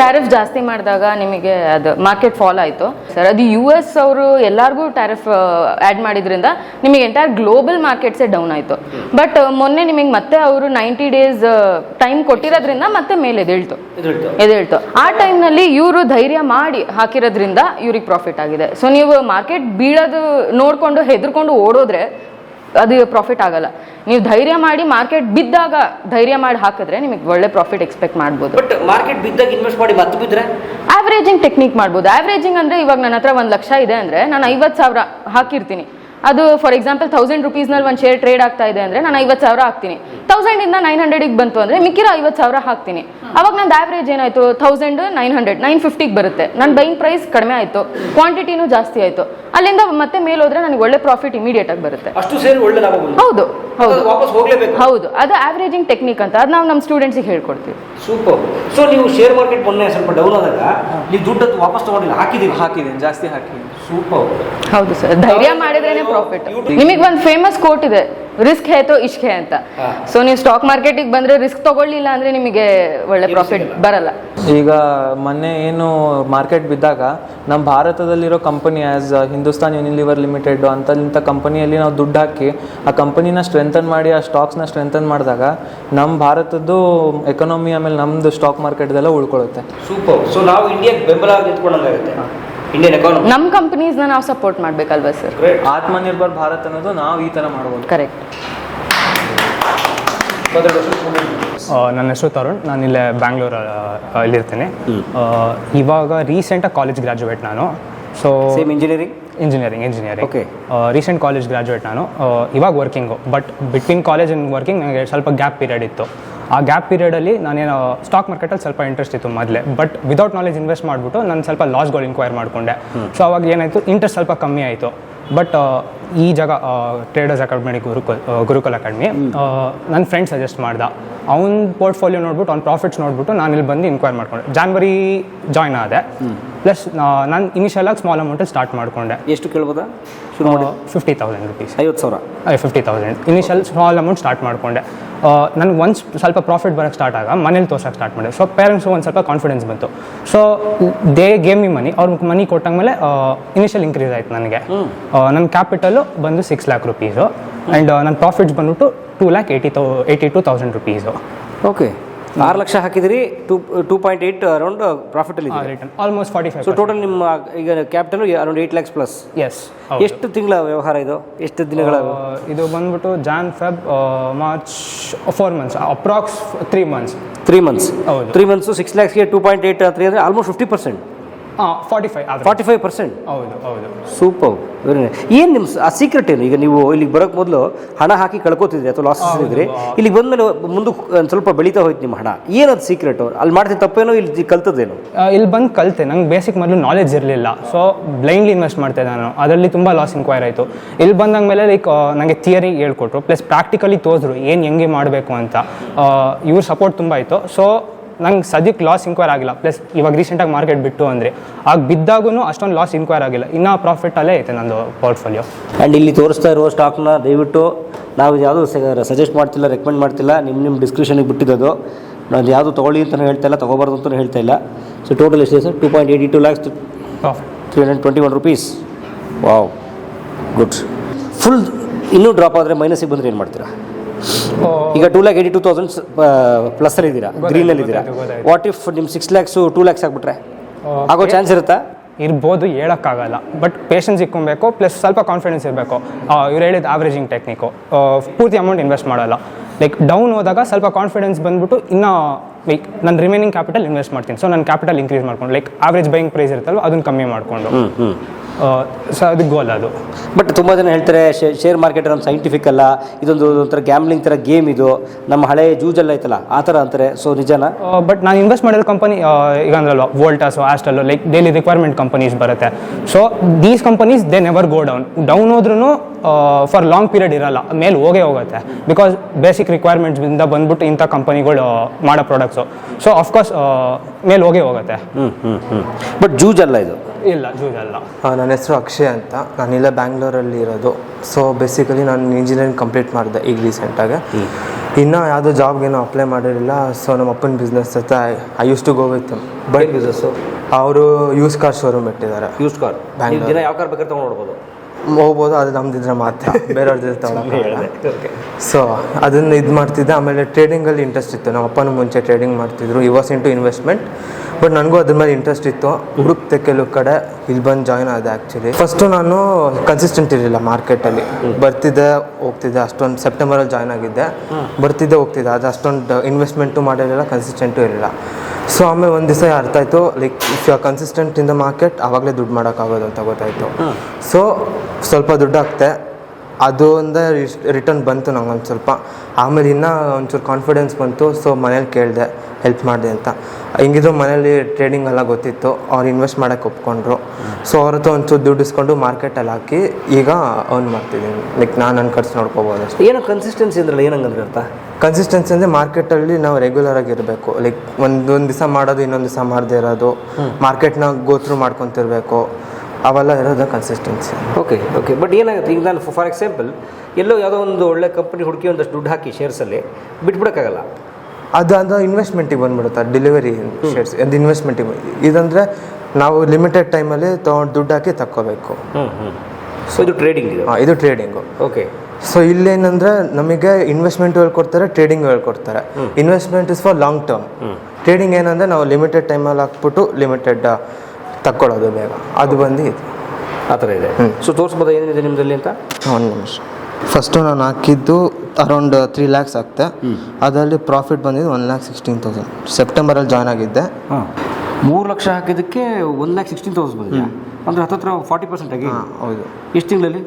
ಟ್ಯಾರಿಫ್ ಜಾಸ್ತಿ ಮಾಡಿದಾಗ ನಿಮಗೆ ಅದು ಮಾರ್ಕೆಟ್ ಫಾಲ್ ಆಯಿತು. ಸರ್ ಅದು ಯು ಎಸ್ ಅವರು ಎಲ್ಲರಿಗೂ ಟ್ಯಾರಿಫ್ ಆ್ಯಡ್ ಮಾಡಿದ್ರಿಂದ ನಿಮಗೆ ಎಂಟೈರ್ ಗ್ಲೋಬಲ್ ಮಾರ್ಕೆಟ್ಸೇ ಡೌನ್ ಆಯಿತು. ಬಟ್ ಮೊನ್ನೆ ನಿಮಗೆ ಮತ್ತೆ ಅವರು ನೈಂಟಿ ಡೇಸ್ ಟೈಮ್ ಕೊಟ್ಟಿರೋದ್ರಿಂದ ಮತ್ತೆ ಮೇಲೆ ಎದೇಳ್ತು ಎದೇಳ್ತು ಆ ಟೈಮ್ನಲ್ಲಿ ಇವರು ಧೈರ್ಯ ಮಾಡಿ ಹಾಕಿರೋದ್ರಿಂದ ಇವ್ರಿಗೆ ಪ್ರಾಫಿಟ್ ಆಗಿದೆ. ಸೊ ನೀವು ಮಾರ್ಕೆಟ್ ಬೀಳೋದು ನೋಡಿಕೊಂಡು ಹೆದರ್ಕೊಂಡು ಓಡೋದ್ರೆ ಅದು ಪ್ರಾಫಿಟ್ ಆಗಲ್ಲ. ನೀವು ಧೈರ್ಯ ಮಾಡಿ ಮಾರ್ಕೆಟ್ ಬಿದ್ದಾಗ ಧೈರ್ಯ ಮಾಡಿ ಹಾಕಿದ್ರೆ ನಿಮಗೆ ಒಳ್ಳೆ ಪ್ರಾಫಿಟ್ ಎಕ್ಸ್ಪೆಕ್ಟ್ ಮಾಡ್ಬೋದು. ಬಟ್ ಮಾರ್ಕೆಟ್ ಬಿದ್ದಾಗ ಇನ್ವೆಸ್ಟ್ ಮಾಡಿ ಮತ್ತೆ ಬಿದ್ದರೆ ಆವ್ರೇಜಿಂಗ್ ಟೆಕ್ನಿಕ್ ಮಾಡ್ಬೋದು. ಆವ್ರೇಜಿಂಗ್ ಅಂದರೆ ಇವಾಗ ನನ್ನ ಹತ್ರ ಒಂದು ಲಕ್ಷ ಇದೆ ಅಂದರೆ ನಾನು ಐವತ್ತು ಸಾವಿರ ಹಾಕಿರ್ತೀನಿ. ಅದು ಫಾರ್ ಎಕ್ಸಾಂಪಲ್ ತೌಸಂಡ್ ರುಪೀಸ್ನಲ್ಲಿ ಒಂದು ಶೇರ್ ಟ್ರೇಡ್ ಆಗ್ತಾ ಇದೆ ಅಂದ್ರೆ ನಾನು ಐವತ್ತು ಸಾವಿರ ಹಾಕ್ತೀನಿ. ಇಂದ ನೈನ್ ಹಂಡ್ರೆಡಿಗೆ ಬಂತು ಅಂದ್ರೆ ಮಿಕ್ಕಿರೋ ಐವತ್ತು ಸಾವಿರ ಹಾಕ್ತೀನಿ. ಅವಾಗ ನಂದು ಆವ್ರೇಜ್ ಏನಾಯ್ತು? ತೌಸಂಡ್ ನೈನ್ ಹಂಡ್ರೆಡ್ ನೈನ್ ಫಿಫ್ಟಿಗೆ ಬರುತ್ತೆ. ನನ್ನ ಬೈಯಿಂಗ್ ಪ್ರೈಸ್ ಕಡಿಮೆ ಆಯ್ತು. ಕ್ವಾಂಟಿಟಿನೂ ಜಾಸ್ತಿ ಆಯ್ತು. ಅಲ್ಲಿಂದ ಮತ್ತೆ ಮೇಲೆ ಹೋದ್ರೆ ನನಗೆ ಒಳ್ಳೆ ಪ್ರಾಫಿಟ್ ಇಮಿಡಿಯೇಟ್ ಆಗಿ ಬರುತ್ತೆ. ಅಷ್ಟು ಸೇರಿ ಒಳ್ಳೆ ಲಾಭ ಹೌದು ಹೌದು. ಹೌದು ಅದು ಆವ್ರೇಜಿಂಗ್ ಟೆಕ್ನಿಕ್ ಅಂತ. ಅದು ನಾವು ನಮ್ಮ ಸ್ಟೂಡೆಂಟ್ಸಿಗೆ ಹೇಳ್ಕೊಡ್ತೀವಿ. ಸೂಪರ್. ಸೊ ನೀವು ಶೇರ್ ಮಾರ್ಕೆಟ್ ಮೊನ್ನೆ ಸ್ವಲ್ಪ ಡೌನ್ ಆದಾಗ ನೀವು ದುಡ್ಡು ವಾಪಸ್ ತಗೊಂಡಿಲ್ಲ ಹಾಕಿದೀವಿ ಹಾಕಿದ್ದೀನಿ ಜಾಸ್ತಿ ಹಾಕಿ ಸೂಪರ್ ಹೌದು ಸರ್. ಧೈರ್ಯ ಮಾಡಿದ್ರೇನೆ ಪ್ರಾಫಿಟ್ ನಿಮಗೆ ಒಂದು ಫೇಮಸ್ ಕೋಟ್ ಇದೆ. ರಿಸ್ಕ್ ಹೇತೋ ಇಷ್ಕ್ ಹೇ. ಅಂತ ಸೊ ನೀವು ಸ್ಟಾಕ್ ಮಾರ್ಕೆಟಿಗೆ ಬಂದ್ರೆ ರಿಸ್ಕ್ ತಗೊಳ್ಳಿಲ್ಲ ಅಂದ್ರೆ ನಿಮಗೆ ಒಳ್ಳೆ ಪ್ರಾಫಿಟ್ ಬರಲ್ಲ. ಈಗ ಮೊನ್ನೆ ಏನು ಮಾರ್ಕೆಟ್ ಬಿದ್ದಾಗ ನಮ್ಮ ಭಾರತದಲ್ಲಿರೋ company as Hindustan Unilever limited ಅಂತಂಥ ಕಂಪನಿಯಲ್ಲಿ ನಾವು ದುಡ್ಡು ಹಾಕಿ ಆ ಕಂಪನಿನ ಸ್ಟ್ರೆಂಥನ್ ಮಾಡಿ ಆ ಸ್ಟಾಕ್ಸ್ನ ಸ್ಟ್ರೆಂಥನ್ ಮಾಡಿದಾಗ ನಮ್ಮ ಭಾರತದ್ದು ಎಕನಾಮಿ ಆಮೇಲೆ ನಮ್ಮದು ಸ್ಟಾಕ್ ಮಾರ್ಕೆಟ್ದೆಲ್ಲ ಉಳ್ಕೊಳ್ಳುತ್ತೆ ಸೂಪರ್ ಸೊ ನಾವು ಇಂಡಿಯಾಗೆ ಬೆಂಬಲ ನಿಂತ್ಕೊಂಡಂಗಾಗುತ್ತೆ ಇಂಡಿಯನ್ ಎಕಾನಮಿ ನಮ್ಮ ಕಂಪನೀಸ್ನ ನಾವು ಸಪೋರ್ಟ್ ಮಾಡಬೇಕಲ್ವಾ ಸರ್ ಆತ್ಮನಿರ್ಭರ್ ಭಾರತ್ ಅನ್ನೋದು ನಾವು ಈ ತರ ಮಾಡ್ಬೋದು. ಕರೆಕ್ಟ್ ನನ್ನ ಹೆಸರು ತರುಣ್. ನಾನು ಇಲ್ಲೇ ಬ್ಯಾಂಗ್ಳೂರ್ ಇಲ್ಲಿರ್ತೀನಿ. ಇವಾಗ ರೀಸೆಂಟಾಗಿ ಕಾಲೇಜ್ ಗ್ರಾಜುಯೇಟ್ ನಾನು. So same engineering engineering engineering okay recent college graduate ನಾನು. ಇವಾಗ working but between college and working ನನಗೆ ಸ್ವಲ್ಪ ಗ್ಯಾಪ್ ಪೀರಿಯಡ್ ಇತ್ತು. ಆ ಗ್ಯಾಪ್ ಪೀರಿಯಡಲ್ಲಿ ನಾನೇನು ಸ್ಟಾಕ್ ಮಾರ್ಕೆಟಲ್ಲಿ ಸ್ವಲ್ಪ ಇಂಟ್ರೆಸ್ಟ್ ಇತ್ತು ಮೊದಲೇ. ಬಟ್ ವಿದೌಟ್ ನಾಲೆಜ್ ಇನ್ವೆಸ್ಟ್ ಮಾಡಿಬಿಟ್ಟು ನಾನು ಸ್ವಲ್ಪ ಲಾಸ್ಗಳು ಇನ್ಕ್ವೈರ್ ಮಾಡಿಕೊಂಡೆ. ಸೊ ಅವಾಗ ಏನಾಯಿತು? ಇಂಟ್ರೆಸ್ಟ್ ಸ್ವಲ್ಪ ಕಮ್ಮಿ ಆಯಿತು. ಬಟ್ ಈ ಜಾಗ traders academy Gurukul Gurukul academy ನನ್ನ ಫ್ರೆಂಡ್ ಸಜೆಸ್ಟ್ ಮಾಡ್ದ. ಅವ್ನ ಪೋರ್ಟ್ಫೋಲಿಯೋ ನೋಡ್ಬಿಟ್ಟು ಅವ್ನ ಪ್ರಾಫಿಟ್ಸ್ ನೋಡ್ಬಿಟ್ಟು ನಾನು ಇಲ್ಲಿ ಬಂದು ಇನ್ಕ್ವೈರ್ ಮಾಡ್ಕೊಂಡೆ. ಜಾನ್ವರಿ ಜಾಯ್ನ್ ಆದೆ. ಪ್ಲಸ್ ನಾನು ಇನಿಷಿಯಲ್ ಆಗಿ ಸ್ಮಾಲ್ ಅಮೌಂಟಲ್ಲಿ ಸ್ಟಾರ್ಟ್ ಮಾಡಿಕೊಂಡೆ. ಎಷ್ಟು ಕೇಳ್ಬೋದಾ? ಫಿಫ್ಟಿ ತೌಸಂಡ್ ರುಪೀಸ್ ಐವತ್ತು ಸಾವಿರ? Fifty thousand initial small amount start ಮಾಡಿಕೊಂಡೆ. ನನಗೆ ಒಂದು ಸ್ವಲ್ಪ ಪ್ರಾಫಿಟ್ ಬರೋಕ್ಕೆ ಸ್ಟಾರ್ಟ್ ಆಗ ಮನೇಲಿ ತೋರ್ಸೋಕೆ ಸ್ಟಾರ್ಟ್ ಮಾಡಿದೆ. ಸೊ ಪೇರೆಂಟ್ಸು ಒಂದು ಸ್ವಲ್ಪ ಕಾನ್ಫಿಡೆನ್ಸ್ ಬಂತು. So they gave me money ಅವ್ರ ಮನಿ ಕೊಟ್ಟಂಗಮೇಲೆ ಇನಿಷಿಯಲ್ ಇನ್ಕ್ರೀಸ್ ಆಯ್ತು ನನಗೆ. ನನ್ನ ಕ್ಯಾಪಿಟಲು ಬಂದು ಸಿಕ್ಸ್ ಲ್ಯಾಕ್ ರುಪೀಸು ಆ್ಯಂಡ್ ನನ್ನ ಪ್ರಾಫಿಟ್ಸ್ ಬಂದ್ಬಿಟ್ಟು two lakh eighty thou eighty two thousand rupees okay ಆರು ಲಕ್ಷ ಹಾಕಿದಿರಿ two two point eight around ಪ್ರಾಫಿಟಲ್ಲಿ almost forty so total ನಿಮ್ಮ ಈಗ capital around eight lakhs plus yes ಎಷ್ಟು ತಿಂಗಳ ವ್ಯವಹಾರ ಇದು? ಎಷ್ಟು ದಿನಗಳ ಇದು ಬಂದ್ಬಿಟ್ಟು Jan Feb March four months approx three months three months ಹೌದು. ತ್ರೀ ಮಂತ್ಸು ಸಿಕ್ಸ್ ಲ್ಯಾಕ್ಸ್ಗೆ ಟೂ ಪಾಯಿಂಟ್ ಏಯ್ಟ್ ತ್ರೀ ಅಂದರೆ almost fifty percent forty five forty five percent ಹೌದು ಹೌದು. ಸೂಪರ್ ವೆರಿ ಏನು ನಿಮ್ಮ ಆ ಸೀಕ್ರೆಟ್ ಏನು? ಈಗ ನೀವು ಇಲ್ಲಿಗೆ ಬರೋಕ್ಕೆ ಮೊದಲು ಹಣ ಹಾಕಿ ಕಳ್ಕೊತಿದ್ರಿ ಅಥವಾ ಲಾಸ್ ಇದ್ರಿ. ಇಲ್ಲಿಗೆ ಬಂದಮೇಲೆ ಮುಂದಕ್ಕೆ ಒಂದು ಸ್ವಲ್ಪ ಬೆಳೀತಾ ಹೋಯ್ತು ನಿಮ್ಮ ಹಣ. ಏನದು ಸೀಕ್ರೆಟ್ ಅಲ್ಲಿ ಮಾಡ್ತಿದ್ದ ತಪ್ಪೇನೋ ಇಲ್ಲಿ ಕಲ್ತದೇನು ಇಲ್ಲಿ ಬಂದು ಕಲಿತೆ. ನಂಗೆ ಬೇಸಿಕ್ ಮೊದಲು ನಾಲೆಜ್ ಇರಲಿಲ್ಲ. ಸೊ ಬ್ಲೈಂಡ್ಲಿ ಇನ್ವೆಸ್ಟ್ ಮಾಡ್ತಾ ಇದ್ದೆ ನಾನು. ಅದರಲ್ಲಿ ತುಂಬ ಲಾಸ್ ಇನ್ಕ್ವೈರ್ ಆಯಿತು. ಇಲ್ಲಿ ಬಂದಾಗ ಮೇಲೆ ಲೈಕ್ ನನಗೆ ಥಿಯರಿ ಹೇಳ್ಕೊಟ್ರು. ಪ್ಲಸ್ ಪ್ರಾಕ್ಟಿಕಲಿ ತೋರಿದ್ರು ಏನು ಹೆಂಗೆ ಮಾಡಬೇಕು ಅಂತ. ಇವ್ರ ಸಪೋರ್ಟ್ ತುಂಬ ಇತ್ತು ಸೊ ನಂಗೆ ಸದ್ಯಕ್ಕೆ ಲಾಸ್ ಇನ್ಕ್ವೈರ್ ಆಗಿಲ್ಲ. ಪ್ಲಸ್ ಇವಾಗ ರೀಸೆಂಟಾಗಿ ಮಾರ್ಕೆಟ್ ಬಿಟ್ಟು ಅಂದರೆ ಆಗ ಬಿದ್ದಾಗೂ ಅಷ್ಟೊಂದು ಲಾಸ್ ಇನ್ಕ್ವೈರ್ ಆಗಿಲ್ಲ. ಇನ್ನೂ ಪ್ರಾಫಿಟಲ್ಲೇ ಐತೆ ನಂದು ಪೋರ್ಟ್ಫೋಲಿಯೋ ಆ್ಯಂಡ್ ಇಲ್ಲಿ ತೋರಿಸ್ತಾ ಇರೋ ಸ್ಟಾಕ್ನ ದಯವಿಟ್ಟು ನಾವು ಯಾವುದು ಸಜೆಸ್ಟ್ ಮಾಡ್ತಿಲ್ಲ ರೆಕಮೆಂಡ್ ಮಾಡ್ತಿಲ್ಲ ನಿಮ್ಮ ನಿಮ್ಮ ಡಿಸ್ಕ್ರಿಪ್ಷನಿಗೆ ಬಿಟ್ಟಿದ್ದು ನಾನು ಯಾವುದು ತೊಗೊಳ್ಳಿ ಅಂತ ಹೇಳ್ತಾ ಇಲ್ಲ ತೊಗೋಬಾರ್ದು ಅಂತಲೂ ಹೇಳ್ತಾ ಇಲ್ಲ. ಸೊ ಟೋಟಲ್ ಎಷ್ಟಿದೆ sir two point eighty two lakhs profit three hundred twenty one rupees wow good full ಇನ್ನೂ ಡ್ರಾಪ್ ಆದರೆ ಮೈನಸ್ಸಿಗೆ ಬಂದರೆ ಏನು ಮಾಡ್ತೀರಾ? ಈಗ two lakh eighty two thousand ಇದ್ದೀರಾ ಗ್ರೀನಲ್ಲಿ ಇದ್ದೀರಾ ಗೊತ್ತಾಯ್ತು, ಗೊತ್ತಾಯ್ತು. ವಾಟ್ ಇಫ್ ನಿಮ್ಮ ಸಿಕ್ಸ್ ಲ್ಯಾಕ್ಸು ಟೂ ಲ್ಯಾಕ್ಸ್ ಆಗ್ಬಿಟ್ರೆ? ಆಗೋ ಚಾನ್ಸ್ ಇರುತ್ತಾ? ಇರ್ಬೋದು ಹೇಳೋಕ್ಕಾಗಲ್ಲ. ಬಟ್ ಪೇಷನ್ಸ್ ಇಕ್ಕೊಬೇಕು ಪ್ಲಸ್ ಸ್ವಲ್ಪ ಕಾನ್ಫಿಡೆನ್ಸ್ ಇರಬೇಕು. ಇವ್ರು ಹೇಳಿದ ಆವ್ರೇಜಿಂಗ್ ಟೆಕ್ನಿಕ್ಕು ಪೂರ್ತಿ ಅಮೌಂಟ್ ಇನ್ವೆಸ್ಟ್ ಮಾಡೋಲ್ಲ. ಲೈಕ್ ಡೌನ್ ಹೋದಾಗ ಸ್ವಲ್ಪ ಕಾನ್ಫಿಡೆನ್ಸ್ ಬಂದ್ಬಿಟ್ಟು ಇನ್ನೂ ಲೈಕ್ ನನ್ನ ರಿಮೈನಿಂಗ್ ಕ್ಯಾಪಿಟಲ್ ಇನ್ವೆಸ್ಟ್ ಮಾಡ್ತೀನಿ. ಸೊ ನನ್ನ ಕ್ಯಾಪಿಟಲ್ ಇನ್ಕ್ರೀಸ್ ಮಾಡ್ಕೊಂಡು ಲೈಕ್ ಆವ್ರೇಜ್ ಬೈಯಿಂಗ್ ಪ್ರೈಸ್ ಇರುತ್ತಲ್ವ ಅದನ್ನು ಕಮ್ಮಿ ಮಾಡಿಕೊಂಡು. ಸೊ ಅದು ಗೋಲ್ ಅದು. ಬಟ್ ತುಂಬ ಜನ ಹೇಳ್ತಾರೆ ಶೇರ್ ಮಾರ್ಕೆಟ್ ನಮ್ಮ ಸೈಂಟಿಫಿಕ್ ಅಲ್ಲ ಇದೊಂದು ಒಂಥರ ಗ್ಯಾಮ್ಲಿಂಗ್ ಥರ ಗೇಮ್ ಇದು ನಮ್ಮ ಹಳೆ ಜೂಜೆಲ್ಲ ಐತಲ್ಲ ಆ ಥರ ಅಂತಾರೆ ಸೊ ನಿಜಾನ? ಬಟ್ ನಾನು ಇನ್ವೆಸ್ಟ್ ಮಾಡಿರೋ ಕಂಪನಿ ಈಗ ಅಂದ್ರಲ್ಲ Voltas Astral like daily requirement companies ಬರುತ್ತೆ. So these companies they never go down down ಹೋದ್ರೂ ಫಾರ್ ಲಾಂಗ್ ಪೀರಿಯಡ್ ಇರಲ್ಲ. ಮೇಲೆ ಹೋಗೇ ಹೋಗುತ್ತೆ. ಬಿಕಾಸ್ ಬೇಸಿಕ್ ರಿಕ್ವೈರ್ಮೆಂಟ್ಸಿಂದ ಬಂದ್ಬಿಟ್ಟು ಇಂಥ ಕಂಪನಿಗಳು ಮಾಡೋ ಪ್ರಾಡಕ್ಟ್ಸು ಸೊ ಅಫ್ಕೋರ್ಸ್ ಮೇಲೆ ಹೋಗೇ ಹೋಗುತ್ತೆ. ಹ್ಞೂ ಹ್ಞೂ ಹ್ಞೂ ಬಟ್ ಜೂಜ್ ಅಲ್ಲ ಇದು? ಇಲ್ಲ ಜೂಜ್ ಅಲ್ಲ. ನನ್ನ ಹೆಸರು ಅಕ್ಷಯ್ ಅಂತ. ನಾನು ಇಲ್ಲೇ ಬ್ಯಾಂಗ್ಳೂರಲ್ಲಿ ಇರೋದು. ಸೊ ಬೇಸಿಕಲಿ ನಾನು ಇಂಜಿನಿಯರಿಂಗ್ ಕಂಪ್ಲೀಟ್ ಮಾಡಿದೆ ಈಗ ರೀಸೆಂಟಾಗಿ ಇನ್ನೂ ಯಾವುದೋ ಜಾಬ್ಗೇನು ಅಪ್ಲೈ ಮಾಡಿರಲಿಲ್ಲ. ಸೊ ನಮ್ಮ ಅಪ್ಪನ ಬಿಸ್ನೆಸ್ ಜೊತೆ I use to go with bike business ಅವರು ಯೂಸ್ ಕಾರ್ ಶೋರೂಮ್ ಇಟ್ಟಿದ್ದಾರೆ. Use car Bangalore. ದಿನ ಯಾವ ಕಾರ್ ಬೇಕಾದ್ರೆ ತೊಗೊಂಡು ನೋಡ್ಬೋದು ಹೋಗ್ಬೋದು ಅದು ನಮ್ದಿದ್ರೆ ಮಾತ್ರ. ಬೇರೆಯವ್ರ ಜೊತೆ ತಗೊಳಕ್ಕಾಗಲ್ಲ ಸೊ ಅದನ್ನು ಇದು ಮಾಡ್ತಿದ್ದೆ. ಆಮೇಲೆ ಟ್ರೇಡಿಂಗಲ್ಲಿ ಇಂಟ್ರೆಸ್ಟ್ ಇತ್ತು. ನಮ್ಮ ಅಪ್ಪನೂ ಮುಂಚೆ ಟ್ರೇಡಿಂಗ್ ಮಾಡ್ತಿದ್ರು. He was into investment but ನನಗೂ ಅದ್ರ ಮೇಲೆ ಇಂಟ್ರೆಸ್ಟ್ ಇತ್ತು. ಹುಡುಕ್ತೆ ಕೆಲವು ಕಡೆ ಇಲ್ಲಿ ಬಂದು ಜಾಯ್ನ್ ಆದ ಆ್ಯಕ್ಚುಲಿ ಫಸ್ಟು ನಾನು ಕನ್ಸಿಸ್ಟೆಂಟ್ ಇರಲಿಲ್ಲ ಮಾರ್ಕೆಟಲ್ಲಿ ಬರ್ತಿದ್ದೆ ಹೋಗ್ತಿದ್ದೆ. ಅಷ್ಟೊಂದು ಸೆಪ್ಟೆಂಬರಲ್ಲಿ ಜಾಯ್ನ್ ಆಗಿದ್ದೆ. ಬರ್ತಿದ್ದೆ ಹೋಗ್ತಿದ್ದೆ. ಅದು ಅಷ್ಟೊಂದು ಇನ್ವೆಸ್ಟ್ಮೆಂಟು ಮಾಡಿರಲಿಲ್ಲ ಕನ್ಸಿಸ್ಟೆಂಟು ಇರಲಿಲ್ಲ. ಸೊ ಆಮೇಲೆ ಒಂದು ದಿವಸ ಅರ್ಥ ಆಯ್ತು. Like if you consistent in the market ಆವಾಗಲೇ ದುಡ್ಡು ಮಾಡೋಕ್ಕಾಗೋದು ಅಂತ ಗೊತ್ತಾಯ್ತು. ಸೊ ಸ್ವಲ್ಪ ದುಡ್ಡು ಹಾಕ್ತೆ. ಅದು ಒಂದೇ ರಿಟರ್ನ್ ಬಂತು ನಂಗೊಂದು ಸ್ವಲ್ಪ. ಆಮೇಲೆ ಇನ್ನೂ ಒಂಚೂರು ಕಾನ್ಫಿಡೆನ್ಸ್ ಬಂತು ಸೊ ಮನೇಲಿ ಕೇಳಿದೆ ಹೆಲ್ಪ್ ಮಾಡಿದೆ ಅಂತ. ಹಿಂಗಿದ್ರು ಮನೇಲಿ ಟ್ರೇಡಿಂಗ್ ಎಲ್ಲ ಗೊತ್ತಿತ್ತು ಅವ್ರು ಇನ್ವೆಸ್ಟ್ ಮಾಡೋಕ್ಕೆ ಒಪ್ಕೊಂಡ್ರು. ಸೊ ಅವ್ರ ಹತ್ರ ಒಂಚೂರು ದುಡ್ಡು ಇಸ್ಕೊಂಡು ಮಾರ್ಕೆಟಲ್ಲಿ ಹಾಕಿ ಈಗ ಅವ್ನು ಮಾಡ್ತಿದ್ದೀನಿ. ಲೈಕ್ ನಾನು ನನ್ನ ಖರ್ಚು ನೋಡ್ಕೋಬೋದು ಅಷ್ಟೇ. ಏನೋ ಕನ್ಸಿಸ್ಟೆನ್ಸಿ ಅಂದ್ರಲ್ಲ ಏನಂಗಂದ್ರೆ ಅರ್ಥ? ಕನ್ಸಿಸ್ಟೆನ್ಸಿ ಅಂದರೆ ಮಾರ್ಕೆಟಲ್ಲಿ ನಾವು ರೆಗ್ಯುಲರ್ ಆಗಿರಬೇಕು ಲೈಕ್ ಒಂದೊಂದು ದಿವಸ ಮಾಡೋದು ಇನ್ನೊಂದು ದಿವಸ ಮಾಡದೇ ಇರೋದು. ಮಾರ್ಕೆಟ್ನ ಗೋತ್ರು ಮಾಡ್ಕೊತಿರ್ಬೇಕು. ಅವೆಲ್ಲ ಇರೋದು ಕನ್ಸಿಸ್ಟೆನ್ಸಿ ಓಕೆ ಓಕೆ ಬಟ್ ಏನಾಗುತ್ತೆ? ಈಗ ನಾನು ಫಾರ್ ಎಕ್ಸಾಂಪಲ್ ಎಲ್ಲೋ ಯಾವುದೋ ಒಂದು ಒಳ್ಳೆ ಕಂಪ್ನಿ ಹುಡುಕಿ ಒಂದಷ್ಟು ದುಡ್ಡು ಹಾಕಿ ಶೇರ್ಸಲ್ಲಿ ಬಿಟ್ಬಿಡೋಕ್ಕಾಗಲ್ಲ. ಅದು ಅದು ಇನ್ವೆಸ್ಟ್ಮೆಂಟಿಗೆ ಬಂದ್ಬಿಡುತ್ತೆ ಡೆಲಿವರಿ ಶೇರ್ಸ್ ಅದು ಇನ್ವೆಸ್ಟ್ಮೆಂಟಿಗೆ ಇದಂದರೆ ನಾವು ಲಿಮಿಟೆಡ್ ಟೈಮಲ್ಲಿ ತೊಗೊಂಡು ದುಡ್ಡು ಹಾಕಿ ತಕ್ಕೋಬೇಕು. ಹ್ಞೂ ಹ್ಞೂ ಸೊ ಇದು ಟ್ರೇಡಿಂಗ್ ಹಾಂ ಇದು ಟ್ರೇಡಿಂಗು ಓಕೆ ಸೊ ಇಲ್ಲೇನಂದ್ರೆ ನಮಗೆ ಇನ್ವೆಸ್ಟ್ಮೆಂಟ್ ಹೇಳ್ಕೊಡ್ತಾರೆ ಟ್ರೇಡಿಂಗ್ ಹೇಳ್ಕೊಡ್ತಾರೆ investment is for long term trading ಏನಂದರೆ ನಾವು ಲಿಮಿಟೆಡ್ ಟೈಮಲ್ಲಿ ಹಾಕ್ಬಿಟ್ಟು ಲಿಮಿಟೆಡ್ ತಕ್ಕೊಳ್ಳೋದು ಬೇಗ. ಅದು ಬಂದು ಇದು. ಆ ಥರ ಇದೆ. ಸೊ ತೋರಿಸ್ಬೋದಾ ಏನಿದೆ ನಿಮ್ಮದಲ್ಲಿ ಅಂತ? ಒಂದು ನಿಮಿಷ. ಫಸ್ಟು ನಾನು ಹಾಕಿದ್ದು ಅರೌಂಡ್ ತ್ರೀ ಲ್ಯಾಕ್ಸ್ ಆಗ್ತೆ. ಅದರಲ್ಲಿ ಪ್ರಾಫಿಟ್ ಬಂದಿದ್ದು ಒನ್ ಲ್ಯಾಕ್ ಸಿಕ್ಸ್ಟೀನ್ ತೌಸಂಡ್ ಸೆಪ್ಟೆಂಬರಲ್ಲಿ ಜಾಯ್ನ್ ಆಗಿದ್ದೆ. ಹಾಂ. ಮೂರು ಲಕ್ಷ ಹಾಕಿದ್ದಕ್ಕೆ ಒನ್ ಲ್ಯಾಕ್ ಸಿಕ್ಸ್ಟೀನ್ ತೌಸಂಡ್ ಬಂದಿದೆ ಅಂದರೆ ಹತ್ತತ್ರ ಫಾರ್ಟಿ ಪರ್ಸೆಂಟ್ ಆಗಿ ಹೌದು. ಎಷ್ಟು ತಿಂಗಳಲ್ಲಿ?